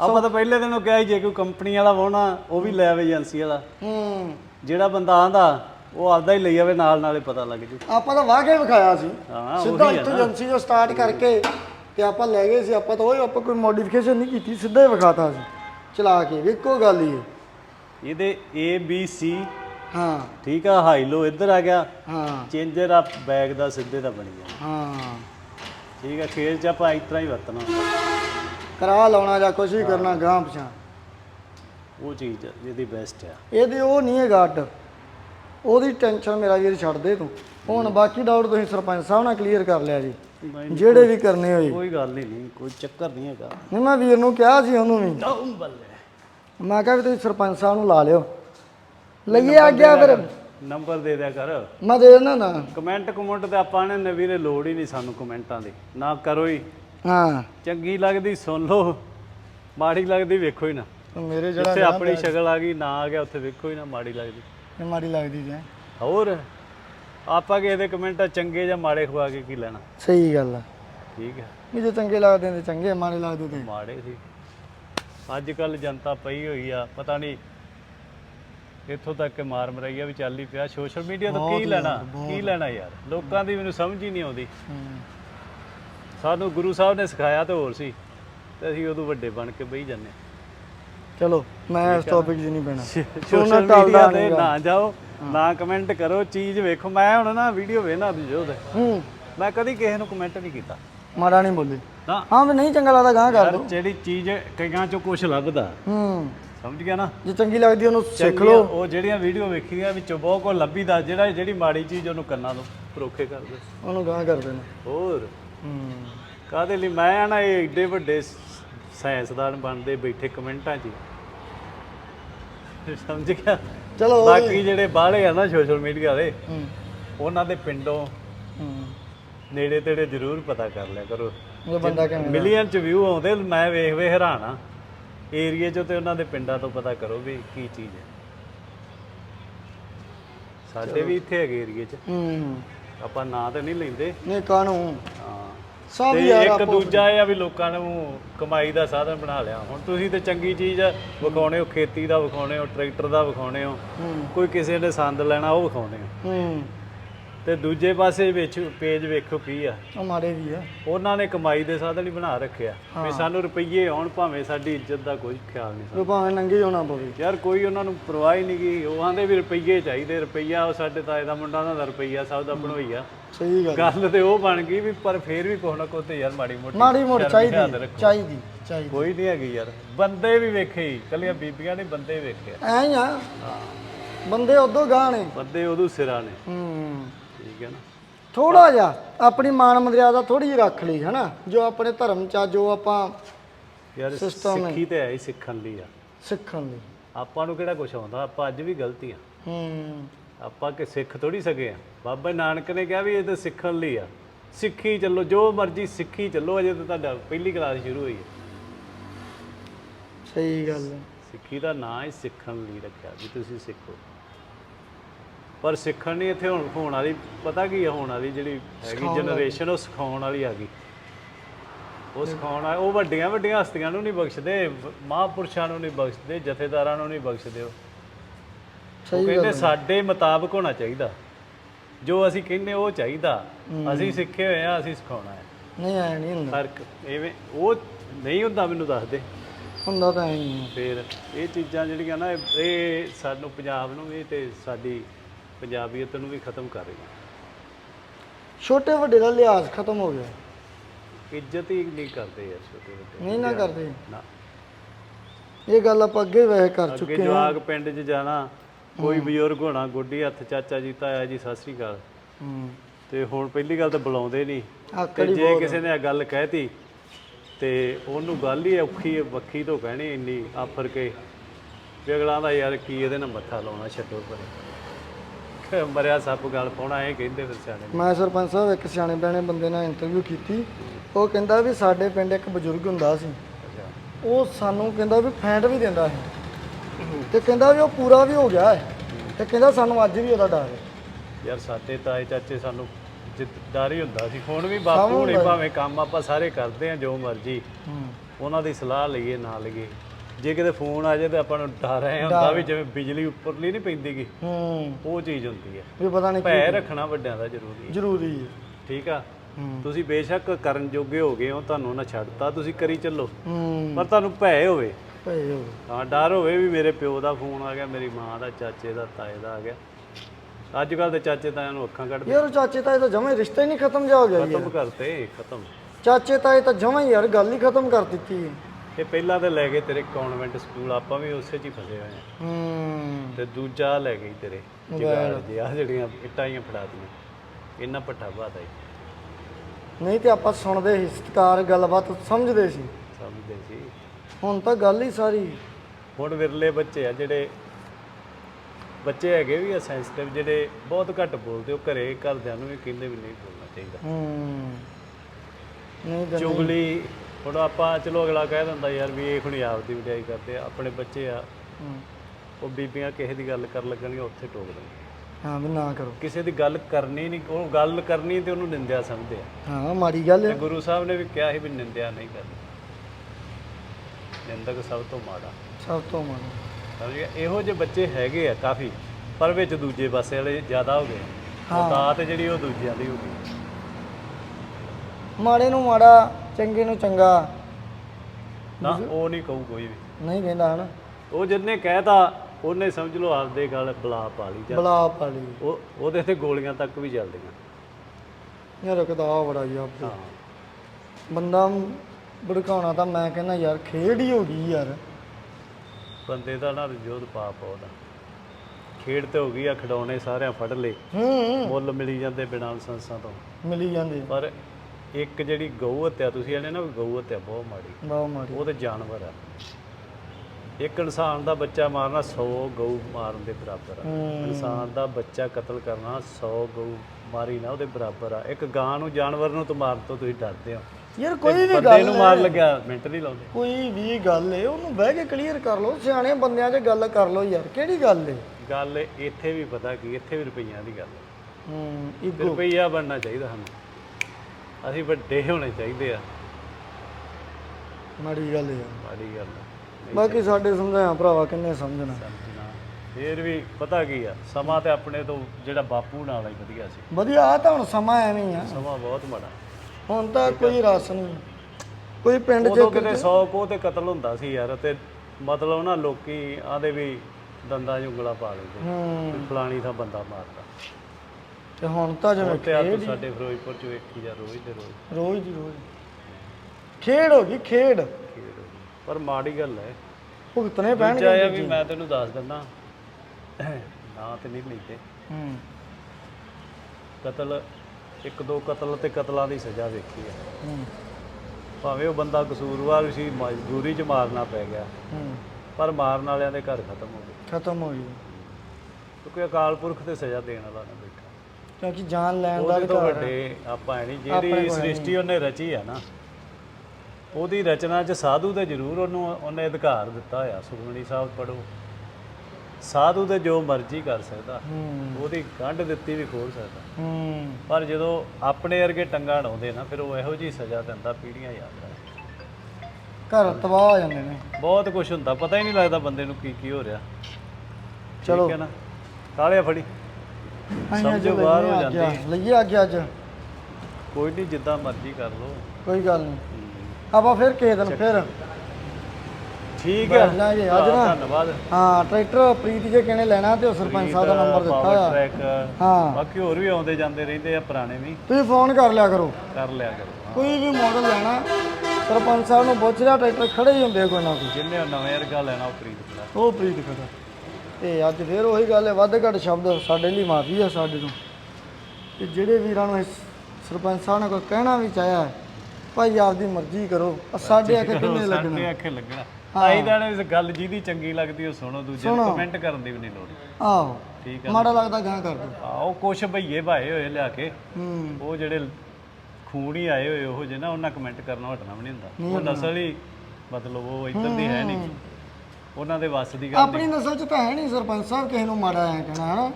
ਆਪਾਂ ਤਾਂ ਪਹਿਲੇ ਦਿਨੋਂ ਕਿਹਾ ਸੀ ਜੇ ਕੋਈ ਕੰਪਨੀ ਵਾਲਾ ਵਾਉਣਾ ਉਹ ਵੀ ਲੈ ਆਵੇ ਏਜੰਸੀ ਵਾਲਾ। ਹੂੰ। ਜਿਹੜਾ ਬੰਦਾ ਆਂਦਾ ਉਹ ਆਪਦਾ ਹੀ ਲਈ ਆਵੇ ਨਾਲ ਨਾਲੇ ਪਤਾ ਲੱਗ ਜੂ। ਆਪਾਂ ਤਾਂ ਵਾਹ ਕੇ ਵਿਖਾਇਆ ਸੀ। ਹਾਂ ਸਿੱਧਾ ਉਹੀ ਆ ਇੱਥੋਂ ਨਾ। ਏਜੰਸੀ ਤੋਂ ਸਟਾਰਟ ਕਰਕੇ ਤੇ ਆਪਾਂ ਲੈ ਗਏ ਸੀ ਆਪਾਂ ਤਾਂ ਉਹ ਆਪਾਂ ਕੋਈ ਮੋਡੀਫਿਕੇਸ਼ਨ ਨਹੀਂ ਕੀਤੀ ਸਿੱਧਾ ਹੀ ਵਿਖਾਤਾ ਸੀ। ਚਲਾ ਕੇ ਵੀ ਇੱਕੋ ਗੱਲ ਹੀ ਹੈ। ਇਹਦੇ A B C ਹਾਂ। ਠੀਕ ਆ ਹਾਈ ਲੋ ਇੱਧਰ ਆ ਗਿਆ। ਹਾਂ। ਚੇਂਜਰ ਆ ਬੈਗ ਦਾ ਸਿੱਧੇ ਦਾ ਬਣੀ ਗਿਆ। ਹਾਂ। ਠੀਕ ਆ ਖੇਤ ਚ ਆਪਾਂ ਇਸ ਤਰ੍ਹਾਂ ਹੀ ਵਰਤਣਾ। ਕਰਾ ਲਾਉਣਾ ਜਾਂ ਕੁਝ ਵੀ ਕਰਨਾ ਗਾਂ ਪਛਾਂ ਉਹ ਚੀਜ਼ ਜਿਹਦੀ ਬੈਸਟ ਆ। ਇਹਦੇ ਉਹ ਨਹੀਂ ਹੈਗਾ ਅੱਡ। ਉਹਦੀ ਟੈਨਸ਼ਨ ਮੇਰਾ ਵੀਰ ਛੱਡ ਦੇ ਤੂੰ। ਹੁਣ ਬਾਕੀ ਡਾਊਟ ਤੁਸੀਂ ਸਰਪੰਚ ਸਾਹਿਬ ਨਾਲ ਕਲੀਅਰ ਕਰ ਲਿਆ ਜੀ। ਜਿਹੜੇ ਵੀ ਕਰਨੇ ਹੋਏ। ਕੋਈ ਗੱਲ ਨਹੀਂ ਕੋਈ ਚੱਕਰ ਨਹੀਂ ਹੈਗਾ। ਨਹੀਂ ਮੈਂ ਵੀਰ ਨੂੰ ਕਿਹਾ ਸੀ ਉਹਨੂੰ ਵੀ। ਡਾਊਨ ਬੱਲੇ ਮੈਂ ਕਿਹਾ ਵੀ ਤੁਸੀਂ ਸਰਪੰਚ ਸਾਹਿਬ ਨੂੰ ਲਾ ਲਿਓ। ਲਈਏ ਆ ਗਿਆ ਫਿਰ। ਨੰਬਰ ਦੇ ਦਿਆ ਕਰ। ਮੈਂ ਦੇ ਦਿੰਦਾ ਨਾ। ਕਮੈਂਟ ਕਮੈਂਟ ਤੇ ਆਪਾਂ ਨੇ ਵੀਰੇ ਲੋੜ ਹੀ ਨਹੀਂ ਸਾਨੂੰ ਕਮੈਂਟਾਂ ਦੀ। ਨਾ ਕਰੋ ਹੀ। ਹਾਂ। ਚੰਗੀ ਲੱਗਦੀ ਸੁਣ ਲਓ। ਮਾੜੀ ਲੱਗਦੀ ਵੇਖੋ ਹੀ ਨਾ। ਮੇਰੇ ਜਿਹੜਾ ਜਿੱਥੇ ਆਪਣੀ ਸ਼ਕਲ ਆ ਗਈ ਨਾ ਆ ਗਿਆ ਉੱਥੇ ਵੇਖੋ ਹੀ ਨਾ ਮਾੜੀ ਲੱਗਦੀ। ਮਾੜੀ ਲੱਗਦੀ ਜੇ। ਹੋਰ? ਆਪਾਂ ਕਿਸੇ ਦੇ ਕਮੈਂਟ ਚੰਗੇ ਜਾਂ ਮਾੜੇ ਖਵਾ ਕੇ ਕੀ ਲੈਣਾ? ਸਹੀ ਗੱਲ ਆ। ਠੀਕ ਹੈ। ਜੇ ਚੰਗੇ ਲੱਗਦੇ ਨੇ ਚੰਗੇ ਮਾੜੇ ਲੱਗਦੇ ਤੇ ਮਾੜੇ ਸੀ। ਅੱਜ ਕੱਲ ਜਨਤਾ ਪਈ ਹੋਈ ਆ ਪਤਾ ਨਹੀਂ ਇੱਥੋਂ ਤੱਕ ਕਿ ਮਾਰ ਮਰਾਈਆ ਵੀ ਚੱਲ ਹੀ ਪਿਆ। ਸੋਸ਼ਲ ਮੀਡੀਆ ਤੋਂ ਕੀ ਲੈਣਾ ਕੀ ਲੈਣਾ ਯਾਰ? ਲੋਕਾਂ ਦੀ ਮੈਨੂੰ ਸਮਝ ਹੀ ਨਹੀਂ ਆਉਂਦੀ। ਸਾਨੂੰ ਗੁਰੂ ਸਾਹਿਬ ਨੇ ਸਿਖਾਇਆ ਤੇ ਹੋਰ ਸੀ ਤੇ ਅਸੀਂ ਉਦੋਂ ਵੱਡੇ ਬਣ ਕੇ ਬਈ ਜਾਂਦੇ। ਚਲੋ ਮੈਂ ਇਸ ਟੌਪਿਕ 'ਚ ਨਹੀਂ ਪੈਣਾ ਸੋਸ਼ਲ ਮੀਡੀਆ ਤੇ ਨਾ ਜਾਓ ਨਾ ਕਮੈਂਟ ਕਰੋ ਚੀਜ਼ ਵੇਖੋ। ਮੈਂ ਹੁਣ ਨਾ ਵੀਡੀਓ ਵੇਖਣਾ ਵਿਜੋਦ ਹੂੰ। ਮੈਂ ਕਦੀ ਕਿਸੇ ਨੂੰ ਕਮੈਂਟ ਨਹੀਂ ਕੀਤਾ। ਮਾੜਾ ਨਹੀਂ ਬੋਲੇ। ਹਾਂ ਵੀ ਨਹੀਂ ਚੰਗਾ ਲੱਗਦਾ ਗਾਂ ਕਰ ਯਾਰ ਦੋ। ਜਿਹੜੀ ਚੀਜ਼ ਕਈਆਂ ਚੋਂ ਕੁਝ ਲੱਭਦਾ ਹੂੰ। ਸਮਝ ਗਿਆ ਨਾ? ਜੇ ਚੰਗੀ ਲੱਗਦੀ ਉਹਨੂੰ ਸਿੱਖ ਲਓ। ਉਹ ਜਿਹੜੀਆਂ ਵੀਡੀਓ ਵੇਖੀਆਂ ਵਿੱਚੋਂ ਬਹੁਤ ਕੋ ਲੱਭੀਦਾ। ਜਿਹੜਾ ਜਿਹੜੀ ਮਾੜੀ ਚੀਜ਼ ਉਹਨੂੰ ਕੰਨਾਂ ਤੋਂ ਪਰੋਖੇ ਕਰਦੇ। ਉਹਨੂੰ ਗਾਂ ਕਰਦੇ ਨੇ ਹੋਰ? ਹੂੰ। ਕਾਦੇ ਲਈ? ਮੈਂ ਆ ਨਾ ਇਹ ਏਡੇ ਵੱਡੇ ਸ- ਸਾਇੰਸਦਾਨ ਬਣਦੇ ਬੈਠੇ ਕਮੈਂਟਾਂ 'ਚ ਹੀ। ਸਮਝ ਗਿਆ? ਚਲੋ ਬਾਕੀ ਜਿਹੜੇ ਬਾਹਲੇ ਆ ਨਾ ਸੋਸ਼ਲ ਮੀਡੀਆ ਦੇ ਹੂੰ। ਉਹਨਾਂ ਦੇ ਪਿੰਡੋਂ ਹੂੰ। ਨੇੜੇ ਤੇੜੇ ਜ਼ਰੂਰ ਪਤਾ ਕਰ ਲਿਆ ਕਰੋ। ਉਹ ਬੰਦਾ ਕਿਵੇਂ ਦਾ? ਮਿਲੀਅਨ ਚ ਵਿਊ ਆਉਂਦੇ ਮੈਂ ਵੇਖ ਵੇਖ ਹੈਰਾਨ ਆ। ਏਰੀਏ ਚੋਂ ਤੇ ਉਹਨਾਂ ਦੇ ਪਿੰਡਾਂ ਤੋਂ ਪਤਾ ਕਰੋ ਵੀ ਕੀ ਚੀਜ਼ ਹੈ। ਸਾਡੇ ਵੀ ਇੱਥੇ ਹੈਗੇ ਏਰੀਏ ਚ। ਹੂੰ ਆਪਾਂ ਨਾਂ ਤਾਂ ਨਹੀਂ ਲੈਂਦੇ। ਨਹੀਂ ਕਾਨੂੰ ਹਾਂ। ਸਭ ਤੇ ਯਾਰ ਇੱਕ ਆਪੋ ਦੂਜਾ ਇਹ ਆ ਵੀ ਲੋਕਾਂ ਨੂੰ ਕਮਾਈ ਦਾ ਸਾਧਨ ਬਣਾ ਲਿਆ। ਹੁਣ ਤੁਸੀਂ ਤੇ ਚੰਗੀ ਚੀਜ਼ ਵਿਖਾਉਣੇ ਹੋ ਖੇਤੀ ਦਾ ਵਿਖਾਉਣੇ ਹੋ ਟਰੈਕਟਰ ਦਾ ਵਿਖਾਉਣੇ ਹੋ ਹੂੰ। ਕੋਈ ਕਿਸੇ ਨੇ ਸੰਦ ਲੈਣਾ ਉਹ ਵਿਖਾਉਣੇ ਹੋ ਹੂੰ। ਤੇ ਦੂਜੇ ਪਾਸੇ ਵਿੱਚ ਪੇਜ ਵੇਖੋ ਕੀ ਆ। ਉਹ ਮਾਰੇ ਵੀ ਆ। ਉਹਨਾਂ ਨੇ ਕਮਾਈ ਦੇ ਸਾਧਨ ਹੀ ਬਣਾ ਰੱਖਿਆ। ਵੀ ਸਾਨੂੰ ਰੁਪਈਏ ਆਉਣ ਭਾਵੇਂ ਸਾਡੀ ਇੱਜ਼ਤ ਦਾ ਕੋਈ ਖਿਆਲ ਨਹੀਂ ਉਹ ਭਾਵੇਂ ਨੰਗੇ ਹੋਣਾ ਪਵੇ। ਯਾਰ ਕੋਈ ਉਹਨਾਂ ਨੂੰ ਪਰਵਾਹ ਹੀ ਨਹੀਂ ਗਈ। ਉਹ ਆਂਦੇ ਵੀ ਰੁਪਈਏ ਚਾਹੀਦੇ ਰੁਪਈਆ ਉਹ ਸਾਡੇ ਤਾਏ ਦਾ ਮੁੰਡਾ ਉਹਨਾਂ ਦਾ ਰੁਪਈਆ ਸਭ ਦਾ ਬਣਵਾਈਆ ਸਹੀ ਗੱਲ ਗੱਲ ਤੇ ਉਹ ਬਣ ਗਈ ਵੀ ਪਰ ਫੇਰ ਵੀ ਕੁਛ ਨਾ ਤੇ ਯਾਰ ਮਾੜੀ ਮੋਟੀ ਮਾੜੀ ਮੋੜ ਸ਼ਰਮ ਚਾਹੀਦੀ। ਚਾਹੀਦੀ ਚਾਹੀਦੀ। ਕੋਈ ਨਹੀਂ ਹੈਗੀ ਯਾਰ। ਬੰਦੇ ਵੀ ਵੇਖੇ ਕੱਲੀਆਂ ਬੀਬੀਆਂ ਨੇ ਬੰਦੇ ਵੇਖੇ। ਐਂ ਆ। ਬੰਦੇ ਉਦੋਂ ਨੇ। ਬੰਦੇ ਉਦੋਂ ਸਿਰਾਂ ਨੇ। ਹੂੰ। ਠੀਕ ਹੈ ਨਾ। ਥੋੜਾ ਜਿਹਾ ਆਪਣੀ ਮਾਨ ਮਰਿਆਦਾ ਥੋੜੀ ਜਿਹੀ ਰੱਖ ਲਈ ਹਨਾ? ਜੋ ਆਪਣੇ ਧਰਮ ਚ ਆ, ਜੋ ਆਪਾਂ ਯਾਰ System ਹੈ। ਸਿੱਖੀ ਤੇ ਹੈ ਹੀ ਸਿੱਖਣ ਲਈ ਆ। ਸਿੱਖਣ ਲਈ। ਆਪਾਂ ਨੂੰ ਕਿਹੜਾ ਕੁਛ ਆਉਂਦਾ? ਆਪਾਂ ਅੱਜ ਵੀ ਗਲਤੀ ਆ। ਹੂੰ। ਆਪਾਂ ਕਿ ਸਿੱਖ ਥੋੜੀ ਸਕੇ ਆ। ਬਾਬਾ ਨਾਨਕ ਨੇ ਕਿਹਾ ਵੀ ਇਹ ਤਾਂ ਸਿੱਖਣ ਲਈ ਆ। ਸਿੱਖੀ ਚੱਲੋ ਜੋ ਮਰਜ਼ੀ ਸਿੱਖੀ ਚੱਲੋ ਅਜੇ ਤਾਂ ਤੁਹਾਡਾ ਪਹਿਲੀ ਕਲਾਸ ਸ਼ੁਰੂ ਹੋਈ ਹੈ। ਸਹੀ ਗੱਲ ਹੈ। ਸਿੱਖੀ ਦਾ ਨਾਂ ਹੀ ਸਿੱਖਣ ਲਈ ਰੱਖਿਆ ਵੀ ਤੁਸੀਂ ਸਿੱਖੋ। ਪਰ ਸਿੱਖਣ ਨਹੀਂ ਇੱਥੇ ਹੁਣ ਹੋਣ ਵਾਲੀ ਪਤਾ ਕੀ ਆ ਹੋਣ ਵਾਲੀ ਜਿਹੜੀ ਹੈਗੀ ਜਨਰੇਸ਼ਨ ਉਹ ਸਿਖਾਉਣ ਵਾਲੀ ਆ ਗਈ। ਉਹ ਸਿਖਾਉਣ ਆ ਉਹ ਵੱਡੀਆਂ ਵੱਡੀਆਂ ਹਸਤੀਆਂ ਨੂੰ ਨਹੀਂ ਬਖਸ਼ਦੇ ਮਹਾਂਪੁਰਸ਼ਾਂ ਨੂੰ ਨਹੀਂ ਬਖਸ਼ਦੇ ਜਥੇਦਾਰਾਂ ਨੂੰ ਨਹੀਂ ਬਖਸ਼ਦੇ ਉਹ। ਉਹ ਸਹੀ ਕਹਿੰਦੇ ਸਾਡੇ ਮੁਤਾਬਕ ਹੋਣਾ ਚਾਹੀਦਾ। ਜੋ ਅਸੀਂ ਕਹਿੰਦੇ ਉਹ ਚਾਹੀਦਾ। ਅਸੀਂ ਸਿੱਖੇ ਹੋਏ ਆ ਅਸੀਂ ਸਿਖਾਉਣਾ ਹੈ। ਨਹੀਂ ਐ ਨਹੀਂ ਹੁੰਦਾ। ਫ਼ਰਕ ਐਵੇਂ ਉਹ ਨਹੀਂ ਹੁੰਦਾ ਮੈਨੂੰ ਦੱਸ ਦੇ ਹੁੰਦਾ ਤਾਂ ਐਂ ਹੀ ਆ। ਫਿਰ ਇਹ ਚੀਜ਼ਾਂ ਜਿਹੜੀਆਂ ਨਾ ਇਹ- ਇਹ ਸਾਨੂੰ ਪੰਜਾਬ ਨੂੰ ਵੀ ਤੇ ਸਾਡੀ ਪੰਜਾਬੀਅਤ ਨੂੰ ਵੀ ਖਤਮ ਕਰ ਰਹੀਆਂ ਛੋਟੇ ਵੱਡੇ ਦਾ ਲਿਹਾਜ਼ ਖਤਮ ਹੋ ਗਿਆ। ਇੱਜ਼ਤ ਹੀ ਨਹੀਂ ਕਰਦੇ ਯਾਰ ਛੋਟੇ ਵੱਡੇ ਨਹੀਂ ਨਾ ਕਰਦੇ। ਨਾ। ਇਹ ਗੱਲ ਆਪਾਂ ਅੱਗੇ ਵੈਸੇ ਕਰ ਅੱਗੇ ਚੁੱਕੇ ਹਾਂ। ਜਵਾਗ ਪਿੰਡ 'ਚ ਜਾਣਾ ਕੋਈ ਬਜ਼ੁਰਗ ਹੋਣਾ ਗੋਡੀ ਹੱਥ ਚਾਚਾ ਜੀ ਤਾਇਆ ਜੀ ਸਤਿ ਸ੍ਰੀ ਅਕਾਲ। ਹੂੰ। ਤੇ ਹੁਣ ਪਹਿਲੀ ਗੱਲ ਤਾਂ ਬੁਲਾਉਂਦੇ ਨਹੀਂ। ਤੇ ਜੇ ਕਿਸੇ ਨੇ ਇਹ ਗੱਲ ਕਹਿਤੀ ਤੇ ਉਹਨੂੰ ਗੱਲ ਹੀ ਔਖੀ ਵੱਖੀ ਤੋਂ ਕਹਿਣੀ ਇੰਨੀ ਆਫਰ ਕੇ ਵੀ ਅਗਲਾ ਦਾ ਯਾਰ ਕੀ ਇਹਦੇ ਨਾਲ ਮੱਥਾ ਲਾਉਣਾ ਛੱਡੋ ਪਰੇ। ਮਰਿਆ ਸੱਪ ਗੱਲ ਪਾਉਣਾ ਇਹ ਕਹਿੰਦੇ ਫਿਰ ਸਿਆਣੇ। ਮੈਂ ਸਰਪੰਚ ਸਾਹਿਬ ਇੱਕ ਸਿਆਣੇ ਬਿਆਣੇ ਬੰਦੇ ਨਾਲ ਇੰਟਰਵਿਊ ਕੀਤੀ। ਉਹ ਕਹਿੰਦਾ ਵੀ ਸਾਡੇ ਪਿੰਡ ਇੱਕ ਬਜ਼ੁਰਗ ਹੁੰਦਾ ਸੀ। ਉਹ ਸਾਨੂੰ ਕਹਿੰਦਾ ਵੀ ਫੈਂਟ ਵੀ ਦਿੰਦਾ ਸੀ। ਤੇ ਕਹਿੰਦਾ ਵੀ ਉਹ ਪੂਰਾ ਵੀ ਹੋ ਗਿਆ ਹੈ। ਤੇ ਕਹਿੰਦਾ ਸਾਨੂੰ ਅੱਜ ਵੀ ਉਹਦਾ ਡਰ ਹੈ। ਯਾਰ ਸਾਡੇ ਤਾਏ ਚਾਚੇ ਸਾਨੂੰ ਜਿੱਦ ਡਰ ਹੀ ਹੁੰਦਾ ਸੀ। ਹੁਣ ਵੀ ਬਾਪੂ ਹੁਣੇ ਭਾਵੇਂ ਕੰਮ ਆਪਾਂ ਸਾਰੇ ਕਰਦੇ ਆ ਜੋ ਮਰਜ਼ੀ। ਉਹਨਾਂ ਦੀ ਸਲਾਹ ਲਈਏ ਨਾ ਲਈਏ। ਜੇ ਕਿਤੇ ਫੋਨ ਆ ਜਾਏ ਤਾਂ ਆਪਾਂ ਨੂੰ ਡਰ ਐ ਹੁੰਦਾ ਵੀ ਜਿਵੇਂ ਬਿਜਲੀ ਉੱਪਰਲੀ ਨਹੀਂ ਪੈਂਦੀਗੀ। ਹੂੰ। ਉਹ ਚੀਜ਼ ਹੁੰਦੀ ਹੈ ਵੀ ਪਤਾ ਨਹੀਂ ਭੈ ਰੱਖਣਾ ਵੱਡਿਆਂ ਦਾ ਜ਼ਰੂਰੀ ਹੈ ਜ਼ਰੂਰੀ ਹੈ ਠੀਕ ਆ? ਤੁਸੀਂ ਬੇਸ਼ੱਕ ਕਰਨ ਜੋਗੇ ਹੋ ਗਏ ਹੋ ਤੁਹਾਨੂੰ ਨਾ ਛੱਡਤਾ ਤੁਸੀਂ ਕਰੀ ਚੱਲੋ। ਹੂੰ। ਪਰ ਤੁਹਾਨੂੰ ਭੈ ਹੋਵੇ। ਭਈ ਹੋ ਹਾਂ ਡਰ ਹੋਵੇ ਵੀ ਮੇਰੇ ਪਿਓ ਦਾ ਫੋਨ ਆ ਗਿਆ ਮੇਰੀ ਮਾਂ ਦਾ ਚਾਚੇ ਦਾ ਤਾਏ ਦਾ ਆ ਗਿਆ। ਅੱਜ ਕੱਲ ਦੇ ਚਾਚੇ ਤਾਇਆਂ ਨੂੰ ਅੱਖਾਂ ਕੱਢ ਯਾਰ ਚਾਚੇ ਤਾਏ ਤਾਂ ਜਮਾਂ ਰਿਸ਼ਤਾ ਨਹੀਂ ਖਤਮ ਜਾ ਹੋ ਗਿਆ ਯਾਰ। ਖਤਮ ਕਰਤੇ ਖਤਮ। ਚਾਚੇ ਤਾਏ ਤਾਂ ਜਮਾਂ ਯਾਰ ਗੱਲ ਹੀ ਖਤਮ ਕਰ ਦਿੱਤੀ। ਹੈ ਇਹ ਪਹਿਲਾਂ ਤੇ ਲੈ ਗਏ ਤੇਰੇ ਕਨਵੈਂਟ ਸਕੂਲ ਆਪਾਂ ਵੀ ਉਸੇ 'ਚ ਹੀ ਫਸੇ ਹੋਏ ਆ ਹੂੰ। ਤੇ ਦੂਜਾ ਲੈ ਗਈ ਤੇਰੇ ਜਗਾੜ ਆ ਜਿਹੜੀਆਂ ਇੱਟਾਂ ਹੀ ਫੜਾਤੀਆਂ ਇਹਨਾਂ ਪੱਠਾ ਬਾਦਾ ਹੀ ਨਹੀਂ ਤੇ ਆਪਾਂ ਸੁਣਦੇ ਸੀ ਸਤਿਕਾਰ ਗੱਲਬਾਤ ਸਮਝਦੇ ਸੀ। ਸਮਝਦੇ ਸੀ। ਹੁਣ ਤਾਂ ਗੱਲ ਹੀ ਸਾਰੀ। ਹੁਣ ਵਿਰਲੇ ਬੱਚੇ ਆ ਜਿਹੜੇ ਬੱਚੇ ਹੈਗੇ ਵੀ ਆ ਸੈਂਸਿਟਿਵ ਜਿਹੜੇ ਬਹੁਤ ਘੱਟ ਬੋਲਦੇ ਉਹ ਘਰੇ ਘਰਦਿਆਂ ਨੂੰ ਵੀ ਕਹਿੰਦੇ ਵੀ ਨਹੀਂ ਬੋਲਣਾ ਚਾਹੀਦਾ। ਹੂੰ। ਨਹੀਂ ਚੁਗਲੀ ਹੁਣ ਆਪਾਂ ਚਲੋ ਅਗਲਾ ਕਹਿ ਦਿੰਦਾ ਯਾਰ ਵੀ ਇਹ ਹੁਣੀ ਆਪਦੀ ਵਡਿਆਈ ਕਰਦੇ ਆ ਆਪਣੇ ਬੱਚੇ ਆ। ਹੂੰ। ਉਹ ਬੀਬੀਆਂ ਕਿਸੇ ਦੀ ਗੱਲ ਕਰਨ ਲੱਗਣਗੀਆਂ ਉੱਥੇ ਟੋਕ ਦੇਣਗੇ ਹਾਂ ਵੀ ਨਾ ਕਰੋ। ਕਿਸੇ ਦੀ ਗੱਲ ਕਰਨੀ ਨਹੀਂ ਉਹ ਗੱਲ ਕਰਨੀ ਤੇ ਉਹਨੂੰ ਨਿੰਦਿਆ ਸਮਝਦੇ ਆ। ਹਾਂ ਮਾੜੀ ਗੱਲ ਤੇ ਹੈ ਗੁਰੂ ਸਾਹਿਬ ਨੇ ਵੀ ਕਿਹਾ ਸੀ ਵੀ ਨਿੰਦਿਆ ਨਹੀਂ ਕਰਨੀ। ਨਿੰਦਕ ਸਭ ਤੋਂ ਮਾੜਾ। ਸਭ ਤੋਂ ਮਾੜੀ। ਸਮਝ ਗਿਆ? ਇਹੋ ਜਿਹੇ ਬੱਚੇ ਹੈਗੇ ਆ ਕਾਫੀ ਪਰ ਵਿੱਚ ਦੂਜੇ ਪਾਸੇ ਵਾਲੇ ਜ਼ਿਆਦਾ ਹੋ ਗਏ ਉਹ ਤਾਂ ਤੇ ਜਿਹੜੀ ਉਹ ਦੂਜਿਆਂ ਦੀ ਹੋ ਗਈ। ਮਾੜੇ ਨੂੰ ਮਾੜਾ ਚੰਗੇ ਨੂੰ ਚੰਗਾ। ਨਾ ਉਹ ਨਹੀਂ ਕਹੂ ਕੋਈ ਵੀ। ਨਹੀਂ ਕਹਿੰਦਾ ਹਨਾ। ਉਹ ਜਿੰਨੇ ਕਹਿਤਾ ਉਹਨੇ ਸਮਝ ਲਓ ਆਪਦੇ ਗੱਲ ਬਲਾ ਪਾ ਲਈ ਜਾਂ ਬਲਾ ਪਾਲੀ ਉਹ ਉਹਦੇ ਤੇ ਗੋਲੀਆਂ ਤੱਕ ਵੀ ਚੱਲਦੀਆਂ। ਯਾਰ ਕਦਾ ਬੜਾ ਹੀ ਆਪ ਹਾਂ। ਬੰਦਾ ਭੜਕਾਉਣਾ ਤਾਂ ਮੈਂ ਕਹਿੰਦਾ ਯਾਰ ਖੇਡ ਹੀ ਹੋ ਗਈ ਯਾਰ। ਬੰਦੇ ਦਾ ਨਾ ਰਜੋਦ ਪਾਪ ਉਹਦਾ। ਖੇਡ ਤੇ ਹੋ ਗਈ ਆ ਖਿਡੌਣੇ ਸਾਰਿਆਂ ਫੜ ਲਏ। ਹੂੰ। ਮੁੱਲ ਮਿਲੀ ਜਾਂਦੇ ਬਿਨਾਂ ਲਾਇਸੈਂਸਾਂ ਤੋਂ। ਮਿਲੀ ਜਾਂਦੀ। ਪਰ ਇੱਕ ਜਿਹੜੀ ਗਊ ਹੱਤਿਆ ਤੁਸੀਂ ਇਹਨੇ ਨਾ ਵੀ ਗਊ ਹੱਤਿਆ ਬਹੁਤ ਮਾੜੀ। ਬਹੁਤ ਮਾੜੀ। ਉਹ ਤੇ ਜਾਨਵਰ ਆ। ਇੱਕ ਇਨਸਾਨ ਦਾ ਬੱਚਾ ਮਾਰਨਾ 100 ਗਊ ਮਾਰਨ ਦੇ ਬਰਾਬਰ ਆ। ਹੂੰ। ਇਨਸਾਨ ਦਾ ਬੱਚਾ ਕਤਲ ਕਰਨਾ 100 ਗਊ ਮਾਰੀ ਨਾ ਉਹਦੇ ਬਰਾਬਰ ਆ। ਇੱਕ ਗਾਂ ਨੂੰ ਜਾਨਵਰ ਨੂੰ ਤਾਂ ਮਾਰਨ ਤੋਂ ਤੁਸੀਂ ਡਰਦੇ ਹੋ। ਯਾਰ ਕੋਈ ਵੀ ਬੰਦੇ ਗੱਲ ਨੂੰ ਮਾਰ ਲੱਗਿਆ ਮਿੰਟ ਨਹੀਂ ਲਾਉਂਦੇ। ਕੋਈ ਵੀ ਗੱਲ ਏ ਉਹਨੂੰ ਬਹਿ ਕੇ ਕਲੀਅਰ ਕਰ ਲਓ ਸਿਆਣੇ ਬੰਦਿਆਂ 'ਚ ਗੱਲ ਕਰ ਲਓ ਯਾਰ ਕਿਹੜੀ ਗੱਲ ਏ? ਗੱਲ ਇੱਥੇ ਵੀ ਪਤਾ ਕੀ ਇੱਥੇ ਵੀ ਰੁਪਈਆਂ ਦੀ ਗੱਲ ਹੂੰ ਹੈ। ਈਗੋ। ਰੁਪਈਆ ਬਣਨਾ ਚਾਹੀਦਾ ਸਾਨੂੰ। ਅਸੀਂ ਵੱਡੇ ਹੋਣੇ ਚਾਹੀਦੇ ਆ। ਮਾੜੀ ਗੱਲ ਯਾਰ ਮਾੜੀ ਗੱਲ ਆ। ਬਾਕੀ ਸਾਡੇ ਸਮਝਾਇਆ ਭਰਾਵਾ ਕਿੰਨੇ ਸਮਝਣਾ। ਸਮਝਣਾ। ਫੇਰ ਵੀ ਪਤਾ ਕੀ ਆ ਸਮਾਂ ਤੇ ਆਪਣੇ ਤੋਂ ਜਿਹੜਾ ਬਾਪੂ ਨਾਲ ਹੀ ਵਧੀਆ ਸੀ। ਵਧੀਆ ਆ ਤਾਂ ਹੁਣ ਸਮਾਂ ਐਵੇਂ ਹੀ ਆ। ਸਮਾਂ ਬਹੁਤ ਮਾੜਾ। ਹੁਣ ਤਾਂ ਕੋਈ ਰਸ ਨਹੀਂ। ਕੋਈ ਪਿੰਡ 'ਚ ਉਦੋਂ ਕਿਤੇ 100 ਕੋ ਤੇ ਕਤਲ ਹੁੰਦਾ ਸੀ ਯਾਰ ਤੇ ਮਤਲਬ ਨਾ ਲੋਕੀ ਆਦੇ ਵੀ ਦੰਦਾਂ 'ਚ ਉਂਗਲਾਂ ਪਾ ਲੈਂਦੇ। ਹੂੰ। ਵੀ ਫਲਾਣੀ ਦਾ ਬੰਦਾ ਮਾਰਦਾ। ਤੇ ਹੁਣ ਤਾਂ ਜਿਵੇਂ ਤੇ ਆ ਸਾਡੇ ਫਿਰੋਜ਼ਪੁਰ 'ਚ ਵੇਖੀ ਜਾ ਰੋਜ਼ ਦੇ ਰੋਜ਼। ਰੋਜ਼ ਦੀ ਰੋਜ਼। ਖੇਡ ਹੋ ਗਈ ਖੇਡ। ਪਰ ਮਾੜੀ ਗੱਲ ਹੈ ਪੈਣਗੇ ਦੂਜਾ ਇਹ ਵੀ ਮੈਂ ਤੈਨੂੰ ਦੱਸ ਦਿੰਦਾ। ਨਾ ਤੇ ਨਹੀਂ ਲੈਂਦੇ ਹੂੰ। ਕਤਲ ਇੱਕ ਦੋ ਕਤਲ ਤੇ ਕਤਲਾਂ ਦੀ ਸਜ਼ਾ ਵੇਖੀ ਹੈ ਹੂੰ। ਭਾਵੇਂ ਉਹ ਬੰਦਾ ਕਸੂਰਵਾਰ ਸੀ ਮਜਬੂਰੀ 'ਚ ਮਾਰਨਾ ਪੈ ਗਿਆ। ਹੂੰ। ਪਰ ਮਾਰਨ ਵਾਲਿਆਂ ਦੇ ਘਰ ਖਤਮ ਹੋ ਗਏ। ਖਤਮ ਹੋ ਗਈ ਕਿਉਂਕਿ ਅਕਾਲ ਪੁਰਖ ਤੇ ਸਜ਼ਾ ਦੇਣ ਵਾਲਾ ਨਾ ਬੈਠਾ ਕਿਉਂਕਿ ਜਾਨ ਲੈਣ ਦਾ ਉਹਦੇ ਤੋਂ ਅਧਿਕਾਰ ਹੈ। ਵੱਡੇ ਆਪਾਂ ਹੈ ਨਹੀਂ ਜਿਹੜੀ ਸ੍ਰਿਸ਼ਟੀ ਉਹਨੇ ਰਚੀ ਆ ਨਾ ਉਹਦੀ ਰਚਨਾ 'ਚ ਸਾਧੂ ਤੇ ਜ਼ਰੂਰ ਉਹਨੂੰ ਉਹਨੇ ਅਧਿਕਾਰ ਦਿੱਤਾ ਹੋਇਆ ਸੁਖਮਨੀ ਸਾਹਿਬ ਪੜੋ ਸਾਧੂ ਤੇ ਜੋ ਮਰਜ਼ੀ ਕਰ ਸਕਦਾ ਹੂੰ। ਉਹਦੀ ਗੰਢ ਦਿੱਤੀ ਵੀ ਖੋਲ ਸਕਦਾ। ਹੂੰ। ਪਰ ਜਦੋਂ ਆਪਣੇ ਵਰਗੇ ਟੰਗਾ ਢਾਉਂਦੇ ਨਾ ਫਿਰ ਉਹ ਇਹੋ ਜੀ ਸਜ਼ਾ ਦਿੰਦਾ ਪੀੜੀਆਂ ਯਾਦ ਰੱਖ ਘਰ ਤਬਾਹ ਹੋ ਜਾਂਦੇ ਨੇ। ਬਹੁਤ ਕੁਝ ਹੁੰਦਾ ਪਤਾ ਹੀ ਨਹੀਂ ਲੱਗਦਾ ਬੰਦੇ ਨੂੰ ਕੀ ਕੀ ਹੋ ਰਿਹਾ। ਚਲੋ। ਠੀਕ ਹੈ ਨਾ? ਕਾਲਿਆ ਫੜੀ। ਅਸੀਂ ਅੱਜ ਸਮਝੋ ਬਾਹਰ ਹੋ ਜਾਂਦੀ। ਲਈਏ ਅੱਗੇ ਅੱਜ। ਕੋਈ ਨਹੀਂ ਜਿੱਦਾਂ ਮਰਜ਼ੀ ਕਰ ਲੋ ਕੋਈ ਗੱਲ ਨਹੀਂ ਆਪਾਂ ਫਿਰ ਕਿਸੇ ਦਿਨ ਫਿਰ। ਠੀਕ ਬੈਠ ਹੈ ਜਾਾਂਗੇ ਅੱਜ ਨਾ। ਧੰਨਵਾਦ। ਹਾਂ ਟਰੈਕਟਰ ਪ੍ਰੀਤ ਜੇ ਕਿਨੇ ਲੈਣਾ ਤੇ ਉਹ ਸਰਪੰਚ ਸਾਹਿਬ ਦਾ ਨੰਬਰ ਦਿੱਤਾ ਆ। ਹਾਂ। ਬਾਕੀ ਹੋਰ ਵੀ ਆਉਂਦੇ ਜਾਂਦੇ ਰਹਿੰਦੇ ਆ ਪੁਰਾਣੇ ਵੀ। ਤੁਸੀਂ ਫੋਨ ਕਰ ਲਿਆ ਕਰੋ। ਕਰ ਲਿਆ ਕਰੋ ਕੋਈ ਵੀ ਮਾਡਲ ਲੈਣਾ ਸਰਪੰਚ ਸਾਹਿਬ ਨੂੰ ਪੁੱਛ ਲਿਆ ਟਰੈਕਟਰ ਖੜੇ ਹੀ ਹੁੰਦੇ ਆ ਕੋਈ ਨਾ ਕੋਈ। ਜਿੰਨੇ ਨਵੇਂ ਵਰਗਾ ਲੈਣਾ ਉਹ ਖਰੀਦ ਲਿਆ ਉਹ ਪ੍ਰੀਤ ਖੜਾ। ਤੇ ਅੱਜ ਫੇਰ ਉਹੀ ਗੱਲ ਹੈ ਵੱਧ ਘੱਟ ਸ਼ਬਦ ਸਾਡੇ ਲਈ ਮਾਫੀ ਆ ਸਾਡੇ ਤੋਂ। ਤੇ ਜਿਹੜੇ ਵੀਰਾਂ ਨੂੰ ਇਸ ਸਰਪੰਚ ਸਾਹਿਬ ਨੇ ਕੋਈ ਕਹਿਣਾ ਵੀ ਚਾਹਿਆ ਹੈ, ਭਾਈ ਆਪਦੀ ਮਰਜ਼ੀ ਕਰੋ ਆਹ ਸਾਡੇ ਅੱਗੇ ਕਿੰਨੇ ਲੱਗਣਾ? ਸਾਡੇ ਅੱਖੇ ਲੱਗਣਾ। ਆਈ ਦਾ ਨੇ ਗੱਲ ਜਿਹਦੀ ਚੰਗੀ ਲੱਗਦੀ ਉਹ ਸੁਣੋ ਦੂਜੇ ਨੂੰ ਕਮੈਂਟ ਕਰਨ ਦੀ ਵੀ ਨਹੀਂ ਲੋੜ। ਆਹੋ। ਠੀਕ ਮਾੜਾ ਲੱਗਦਾ ਗਾਂ ਕਰ ਦੋ ਆਓ ਕੁਛ ਭਈਏ ਭਾਏ ਹੋਏ ਲਿਆ ਕੇ ਹੂੰ। ਉਹ ਜਿਹੜੇ ਖੂਨ ਹੀ ਆਏ ਹੋਏ ਉਹ ਜੇ ਨਾ ਉਹਨਾਂ ਕਮੈਂਟ ਕਰਨਾ ਹਟਣਾ ਵੀ ਨਹੀਂ ਹੁੰਦਾ। ਉਹ ਨਸਲ ਹੀ ਮਤਲਬ ਉਹ ਇੱਧਰ ਦੀ ਹੈ ਨਹੀਂ। ਉਹਨਾਂ ਦੇ ਵੱਸ ਦੀ ਗੱਲ ਆਪਣੀ ਨਸਲ ਚ ਤਾਂ ਹੈ ਨਹੀਂ ਸਰਪੰਚ ਸਾਹਿਬ ਕਿਸੇ ਨੂੰ ਮਾੜਾ ਐ ਕਹਿਣਾ ਹਨਾ?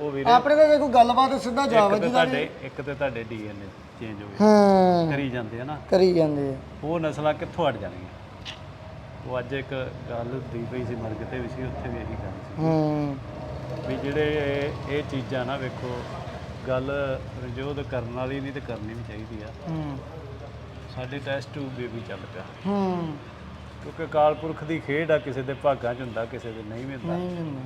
ਉਹ ਵੀਰੇ ਆਪਣੇ ਤਾਂ ਕੋਈ ਗੱਲਬਾਤ ਸਿੱਧਾ ਇੱਕ ਤੇ ਤੁਹਾਡੇ ਇੱਕ ਤੇ ਤੁਹਾਡੇ ਡੀਐਨਏ ਚੇਂਜ ਹੋ ਗਏ। ਹਾਂ। ਕਰੀ ਜਾਂਦੇ ਆ ਨਾ। ਕਰੀ ਜਾਂਦੇ ਆ। ਉਹ ਨਸਲਾਂ ਕਿੱਥੋਂ ਹਟ ਜਾਣਗੀਆਂ? ਉਹ ਅੱਜ ਇੱਕ ਗੱਲ ਦੀ ਪਈ ਸੀ ਮਰਗ ਤੇ ਵੀ ਸੀ ਉੱਥੇ ਵੀ ਇਹੀ ਗੱਲ ਸੀ। ਹੂੰ। ਵੀ ਜਿਹੜੇ ਇਹ- ਇਹ ਚੀਜ਼ਾਂ ਨਾ ਵੇਖੋ ਗੱਲ ਰਜੋਦ ਕਰਨ ਵਾਲੀ ਨਹੀਂ ਤੇ ਕਰਨੀ ਵੀ ਚਾਹੀਦੀ ਆ। ਹੂੰ। ਸਾਡੇ ਟੈਸਟ ਟਿਊਬ ਬੇਬੀ ਚੱਲ ਪਿਆ। ਹੂੰ। ਕਿਉਂਕਿ ਅਕਾਲ ਪੁਰਖ ਦੀ ਖੇਡ ਆ ਕਿਸੇ ਦੇ ਭਾਗਾਂ 'ਚ ਹੁੰਦਾ ਕਿਸੇ ਦੇ ਨਹੀਂ ਹੁੰਦਾ। ਨਹੀਂ ਹੁੰਦਾ।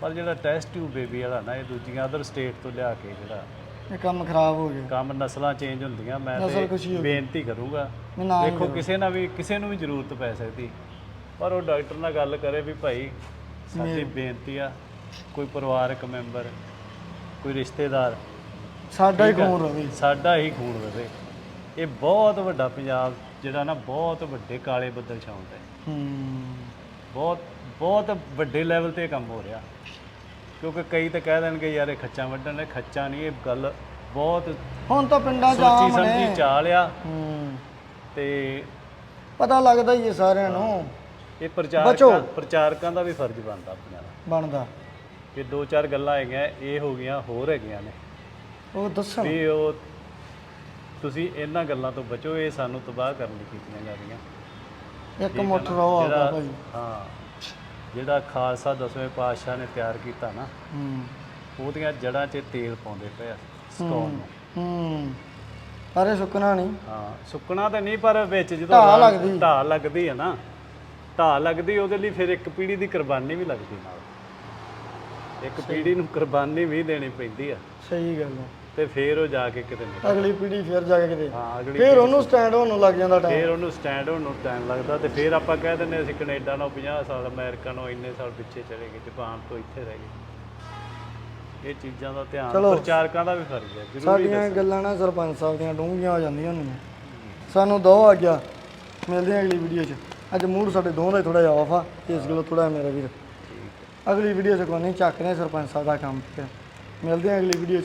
ਪਰ ਜਿਹੜਾ ਟੈਸਟ ਟਿਊਬ ਬੇਬੀ ਵਾਲਾ ਨਾ ਇਹ ਦੂਜੀਆਂ ਅਦਰ ਸਟੇਟ ਤੋਂ ਲਿਆ ਕੇ ਜਿਹੜਾ ਇਹ ਕੰਮ ਖਰਾਬ ਹੋ ਗਿਆ। ਕੰਮ ਨਸਲਾਂ ਚੇਂਜ ਹੁੰਦੀਆਂ ਮੈਂ ਨਸਲ ਤੇ ਖੁਸ਼ੀ ਹੋ ਗਈ। ਬੇਨਤੀ ਕਰੂੰਗਾ। ਮੈਂ ਨਾ ਹੀ ਦੇਖੋ ਕਿਸੇ ਨਾਲ ਵੀ ਕਿਸੇ ਨੂੰ ਵੀ ਜ਼ਰੂਰਤ ਪੈ ਸਕਦੀ। ਪਰ ਉਹ ਡਾਕਟਰ ਨਾਲ ਗੱਲ ਕਰੇ ਵੀ ਭਾਈ ਸਾਡੀ ਬੇਨਤੀ ਆ ਕੋਈ ਪਰਿਵਾਰਕ ਮੈਂਬਰ ਕੋਈ ਰਿਸ਼ਤੇਦਾਰ ਸਾਡਾ ਹੀ ਠੀਕ ਆ? ਖੂਨ ਰਵੇ। ਸਾਡਾ ਹੀ ਖੂਨ ਰਵੇ। ਇਹ ਬਹੁਤ ਵੱਡਾ ਪੰਜਾਬ ਜਿਹੜਾ ਨਾ ਬਹੁਤ ਵੱਡੇ ਕਾਲੇ ਬੱਦਲ ਛਾਉਂਦਾ ਹੈ। ਹੂੰ। ਬਹੁਤ ਬਹੁਤ ਵੱਡੇ ਲੈਵਲ ਤੇ ਇਹ ਕੰਮ ਹੋ ਰਿਹਾ। ਕਿਉਂਕਿ ਕਈ ਤਾਂ ਕਹਿ ਦੇਣਗੇ ਯਾਰ ਇਹ ਖੱਚਾਂ ਵੱਢਣ ਨੇ ਖੱਚਾ ਨਹੀਂ ਇਹ ਗੱਲ ਬਹੁਤ ਹੁਣ ਤਾਂ ਪਿੰਡਾਂ ਚ ਸੋਚੀ ਆਮ ਸਮਝੀ ਨੇ ਚਾਲ ਆ ਹੂੰ। ਤੇ ਪਤਾ ਲੱਗਦਾ ਹੀ ਹੈ ਸਾਰਿਆਂ ਨੂੰ। ਇਹ ਬਚੋ। ਪ੍ਰਚਾਰਕਾਂ ਪ੍ਰਚਾਰਕਾਂ ਦਾ ਵੀ ਫਰਜ਼ ਬਣਦਾ ਆਪਣਾ ਬਣਦਾ। ਕਿ ਦੋ ਚਾਰ ਗੱਲਾਂ ਹੈਗੀਆਂ ਇਹ ਹੋ ਗਈਆਂ ਹੋਰ ਹੈਗੀਆਂ ਨੇ। ਉਹ ਦੱਸਣ। ਵੀ ਉਹ ਤੁਸੀਂ ਇਹਨਾਂ ਗੱਲਾਂ ਤੋਂ ਬਚੋ ਇਹ ਸਾਨੂੰ ਤਬਾਹ ਕਰਨ ਲਈ ਕੀਤੀਆਂ ਜਾ ਰਹੀਆਂ। ਇੱਕ ਮੁੱਠ ਰੋ ਆਉਂਦਾ ਜਿਹੜਾ ਭਾਈ। ਹਾਂ ਜਿਹੜਾ ਖਾਲਸਾ ਦਸਵੇਂ ਪਾਤਸ਼ਾਹ ਨੇ ਤਿਆਰ ਕੀਤਾ ਨਾ ਹੂੰ। ਉਹਦੀਆਂ ਜੜ੍ਹਾਂ 'ਚ ਤੇਲ ਪਾਉਂਦੇ ਪਏ ਆ ਸਕਾਉਣ ਨੂੰ। ਹੂੰ। ਅਰੇ ਸੁੱਕਣਾ ਨਹੀਂ। ਹਾਂ ਸੁੱਕਣਾ ਤਾਂ ਨਹੀਂ ਪਰ ਵਿੱਚ ਜਦੋਂ ਢਾਹ ਲੱਗਦੀ। ਢਾਹ ਲੱਗਦੀ ਹੈ ਨਾ ਢਾਹ ਲੱਗਦੀ ਉਹਦੇ ਲਈ ਫਿਰ ਇੱਕ ਪੀੜੀ ਦੀ ਕੁਰਬਾਨੀ ਵੀ ਲੱਗਦੀ ਨਾਲ। ਇੱਕ ਪੀੜੀ ਨੂੰ ਕੁਰਬਾਨੀ ਵੀ ਦੇਣੀ ਪੈਂਦੀ ਆ। ਸਹੀ ਗੱਲ ਹੈ। ਤੇ ਫੇਰ ਉਹ ਜਾ ਕੇ ਕਿਤੇ ਨਿਕਲ ਅਗਲੀ ਪੀੜ੍ਹੀ ਫਿਰ ਜਾ ਕੇ ਕਿਤੇ ਹਾਂ ਅਗਲੀ ਫਿਰ ਉਹਨੂੰ ਸਟੈਂਡ ਹੋਣ ਨੂੰ ਲੱਗ ਜਾਂਦਾ ਟਾਈਮ ਫੇਰ ਉਹਨੂੰ ਸਟੈਂਡ ਹੋਣ ਨੂੰ ਟਾਈਮ ਲੱਗਦਾ ਤੇ ਫੇਰ ਆਪਾਂ ਕਹਿ ਦਿੰਦੇ ਅਸੀਂ ਕੈਨੇਡਾ ਨੂੰ 50 ਸਾਲ ਅਮਰੀਕਾ ਨੂੰ ਇੰਨੇ ਸਾਲ ਪਿੱਛੇ ਚਲੇ ਗਏ ਜਾਪਾਨ ਤੋਂ ਇੱਥੇ ਰਹਿ ਗਏ। ਇਹ ਚੀਜ਼ਾਂ ਦਾ ਧਿਆਨ ਚਲੋ। ਪ੍ਰਚਾਰਕਾਂ ਦਾ ਵੀ ਫਰਜ਼ ਹੈ ਜ਼ਰੂਰੀ ਸਾਡੀਆਂ ਗੱਲਾਂ ਨਾ ਸਰਪੰਚ ਸਾਹਿਬ ਦੀਆਂ ਡੂੰਘੀਆਂ ਹੋ ਜਾਂਦੀਆਂ ਹੁੰਦੀਆਂ। ਸਾਨੂੰ ਦੋ ਆ ਗਿਆ ਮਿਲਦੇ ਹਾਂ ਅਗਲੀ ਵੀਡੀਓ 'ਚ। ਅੱਜ ਮੂਡ ਸਾਡੇ ਦੋਵਾਂ ਦਾ ਥੋੜਾ ਜਿਹਾ ਆਫ ਆ ਇਸ ਗੱਲੋਂ ਥੋੜਾ ਮੇਰਾ ਵੀਰ। ਅਗਲੀ ਵੀਡੀਓ 'ਚ ਕੋਈ ਨਹੀਂ ਚੱਕ ਰਹੇ ਸਰਪੰਚ ਸਾਹਿਬ ਦਾ ਕੰਮ ਪਿਆ। ਮਿਲਦੇ ਹਾਂ ਅਗਲੀ ਵੀਡੀਓ 'ਚ।